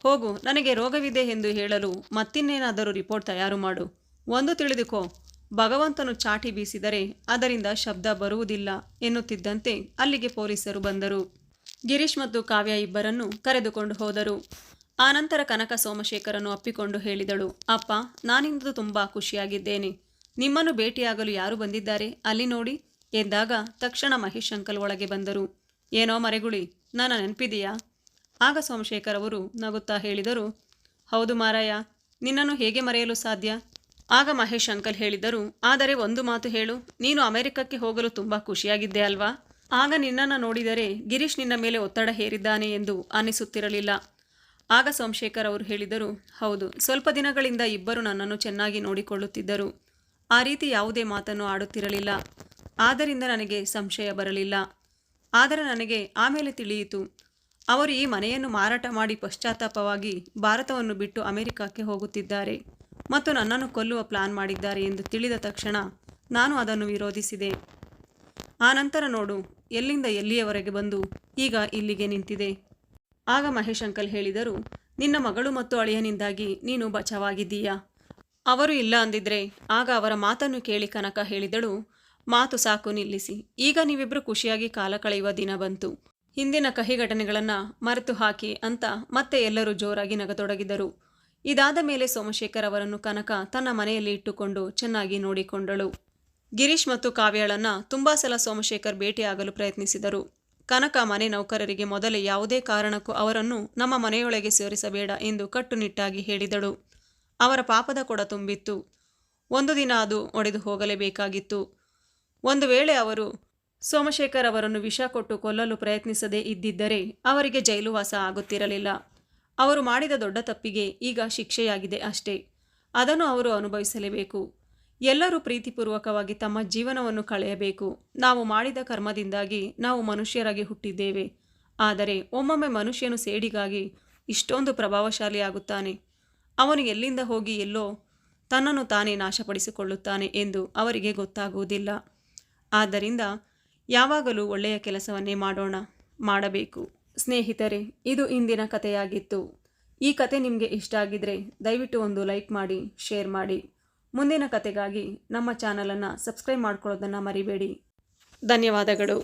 ಹೋಗು, ನನಗೆ ರೋಗವಿದೆ ಎಂದು ಹೇಳಲು ಮತ್ತಿನ್ನೇನಾದರೂ ರಿಪೋರ್ಟ್ ತಯಾರು ಮಾಡು. ಒಂದು ತಿಳಿದುಕೋ. ಭಗವಂತನು ಚಾಟಿ ಬೀಸಿದರೆ ಅದರಿಂದ ಶಬ್ದ ಬರುವುದಿಲ್ಲ ಎನ್ನುತ್ತಿದ್ದಂತೆ ಅಲ್ಲಿಗೆ ಪೊಲೀಸರು ಬಂದರು. ಗಿರೀಶ್ ಮತ್ತು ಕಾವ್ಯ ಇಬ್ಬರನ್ನು ಕರೆದುಕೊಂಡು ಹೋದರು. ಆನಂತರ ಕನಕ ಸೋಮಶೇಖರನ್ನು ಅಪ್ಪಿಕೊಂಡು ಹೇಳಿದಳು, ಅಪ್ಪ, ನಾನಿಂದು ತುಂಬ ಖುಷಿಯಾಗಿದ್ದೇನೆ. ನಿಮ್ಮನ್ನು ಭೇಟಿಯಾಗಲು ಯಾರು ಬಂದಿದ್ದಾರೆ? ಅಲ್ಲಿ ನೋಡಿ. ಎಂದಾಗ ತಕ್ಷಣ ಮಹೇಶ್ ಅಂಕಲ್ ಒಳಗೆ ಬಂದರು, ಏನೋ ಮರೆಗುಳಿ, ನನ್ನ ನೆನಪಿದೆಯಾ? ಆಗ ಸೋಮಶೇಖರ್ ಅವರು ನಗುತ್ತಾ ಹೇಳಿದರು, ಹೌದು ಮಾರಾಯ, ನಿನ್ನನ್ನು ಹೇಗೆ ಮರೆಯಲು ಸಾಧ್ಯ? ಆಗ ಮಹೇಶ್ ಅಂಕಲ್ ಹೇಳಿದರು, ಆದರೆ ಒಂದು ಮಾತು ಹೇಳು, ನೀನು ಅಮೆರಿಕಕ್ಕೆ ಹೋಗಲು ತುಂಬ ಖುಷಿಯಾಗಿದ್ದೆ ಅಲ್ವಾ? ಆಗ ನಿನ್ನನ್ನು ನೋಡಿದರೆ ಗಿರೀಶ್ ನಿನ್ನ ಮೇಲೆ ಒತ್ತಡ ಹೇರಿದ್ದಾನೆ ಎಂದು ಅನ್ನಿಸುತ್ತಿರಲಿಲ್ಲ. ಆಗ ಸೋಮಶೇಖರ್ ಅವರು ಹೇಳಿದರು, ಹೌದು, ಸ್ವಲ್ಪ ದಿನಗಳಿಂದ ಇಬ್ಬರು ನನ್ನನ್ನು ಚೆನ್ನಾಗಿ ನೋಡಿಕೊಳ್ಳುತ್ತಿದ್ದರು. ಆ ರೀತಿ ಯಾವುದೇ ಮಾತನ್ನು ಆಡುತ್ತಿರಲಿಲ್ಲ. ಆದ್ದರಿಂದ ನನಗೆ ಸಂಶಯ ಬರಲಿಲ್ಲ. ಆದರೆ ನನಗೆ ಆಮೇಲೆ ತಿಳಿಯಿತು. ಅವರು ಈ ಮನೆಯನ್ನು ಮಾರಾಟ ಮಾಡಿ ಪಶ್ಚಾತ್ತಾಪವಾಗಿ ಭಾರತವನ್ನು ಬಿಟ್ಟು ಅಮೆರಿಕಕ್ಕೆ ಹೋಗುತ್ತಿದ್ದಾರೆ ಮತ್ತು ನನ್ನನ್ನು ಕೊಲ್ಲುವ ಪ್ಲಾನ್ ಮಾಡಿದ್ದಾರೆ ಎಂದು ತಿಳಿದ ತಕ್ಷಣ ನಾನು ಅದನ್ನು ವಿರೋಧಿಸಿದೆ. ಆನಂತರ ನೋಡು, ಎಲ್ಲಿಂದ ಎಲ್ಲಿಯವರೆಗೆ ಬಂದು ಈಗ ಇಲ್ಲಿಗೆ ನಿಂತಿದೆ? ಆಗ ಮಹೇಶ್ ಅಂಕಲ್ ಹೇಳಿದರು, ನಿನ್ನ ಮಗಳು ಮತ್ತು ಅಳಿಯನಿಂದಾಗಿ ನೀನು ಬಚಾವಾಗಿದ್ದೀಯಾ? ಅವರು ಇಲ್ಲ ಅಂದಿದ್ರೆ ಆಗ ಅವರ ಮಾತನ್ನು ಕೇಳಿ ಕನಕ ಹೇಳಿದಳು, ಮಾತು ಸಾಕು ನಿಲ್ಲಿಸಿ, ಈಗ ನೀವಿಬ್ಬರು ಖುಷಿಯಾಗಿ ಕಾಲ ಕಳೆಯುವ ದಿನ ಬಂತು. ಹಿಂದಿನ ಕಹಿ ಘಟನೆಗಳನ್ನು ಮರೆತು ಹಾಕಿ ಅಂತ ಮತ್ತೆ ಎಲ್ಲರೂ ಜೋರಾಗಿ ನಗತೊಡಗಿದರು. ಇದಾದ ಮೇಲೆ ಸೋಮಶೇಖರ್ ಅವರನ್ನು ಕನಕ ತನ್ನ ಮನೆಯಲ್ಲಿ ಇಟ್ಟುಕೊಂಡು ಚೆನ್ನಾಗಿ ನೋಡಿಕೊಂಡಳು. ಗಿರೀಶ್ ಮತ್ತು ಕಾವ್ಯಾಳನ್ನ ತುಂಬಾ ಸಲ ಸೋಮಶೇಖರ್ ಭೇಟಿಯಾಗಲು ಪ್ರಯತ್ನಿಸಿದರು. ಕನಕ ಮನೆ ನೌಕರರಿಗೆ ಮೊದಲೇ ಯಾವುದೇ ಕಾರಣಕ್ಕೂ ಅವರನ್ನು ನಮ್ಮ ಮನೆಯೊಳಗೆ ಸೇರಿಸಬೇಡ ಎಂದು ಕಟ್ಟುನಿಟ್ಟಾಗಿ ಹೇಳಿದಳು. ಅವರ ಪಾಪದ ಕೊಡ ತುಂಬಿತ್ತು. ಒಂದು ದಿನ ಅದು ಒಡೆದು ಹೋಗಲೇಬೇಕಾಗಿತ್ತು. ಒಂದು ವೇಳೆ ಅವರು ಸೋಮಶೇಖರ್ ಅವರನ್ನು ವಿಷ ಕೊಟ್ಟು ಕೊಲ್ಲಲು ಪ್ರಯತ್ನಿಸದೇ ಇದ್ದಿದ್ದರೆ ಅವರಿಗೆ ಜೈಲುವಾಸ ಆಗುತ್ತಿರಲಿಲ್ಲ. ಅವರು ಮಾಡಿದ ದೊಡ್ಡ ತಪ್ಪಿಗೆ ಈಗ ಶಿಕ್ಷೆಯಾಗಿದೆ ಅಷ್ಟೇ. ಅದನ್ನು ಅವರು ಅನುಭವಿಸಲೇಬೇಕು. ಎಲ್ಲರೂ ಪ್ರೀತಿಪೂರ್ವಕವಾಗಿ ತಮ್ಮ ಜೀವನವನ್ನು ಕಳೆಯಬೇಕು. ನಾವು ಮಾಡಿದ ಕರ್ಮದಿಂದಾಗಿ ನಾವು ಮನುಷ್ಯರಾಗಿ ಹುಟ್ಟಿದ್ದೇವೆ. ಆದರೆ ಒಮ್ಮೊಮ್ಮೆ ಮನುಷ್ಯನು ಸೇಡಿಗಾಗಿ ಇಷ್ಟೊಂದು ಪ್ರಭಾವಶಾಲಿಯಾಗುತ್ತಾನೆ. ಅವನು ಎಲ್ಲಿಂದ ಹೋಗಿ ಎಲ್ಲೋ ತನ್ನನ್ನು ತಾನೇ ನಾಶಪಡಿಸಿಕೊಳ್ಳುತ್ತಾನೆ ಎಂದು ಅವರಿಗೆ ಗೊತ್ತಾಗುವುದಿಲ್ಲ. ಆದ್ದರಿಂದ ಯಾವಾಗಲೂ ಒಳ್ಳೆಯ ಕೆಲಸವನ್ನೇ ಮಾಡೋಣ, ಮಾಡಬೇಕು. ಸ್ನೇಹಿತರೆ, ಇದು ಇಂದಿನ ಕಥೆಯಾಗಿತ್ತು. ಈ ಕತೆ ನಿಮಗೆ ಇಷ್ಟ ಆಗಿದ್ರೆ ದಯವಿಟ್ಟು ಒಂದು ಲೈಕ್ ಮಾಡಿ, ಶೇರ್ ಮಾಡಿ. ಮುಂದಿನ ಕತೆಗಾಗಿ ನಮ್ಮ ಚಾನಲನ್ನು ಸಬ್ಸ್ಕ್ರೈಬ್ ಮಾಡ್ಕೊಳ್ಳೋದನ್ನು ಮರಿಬೇಡಿ. ಧನ್ಯವಾದಗಳು.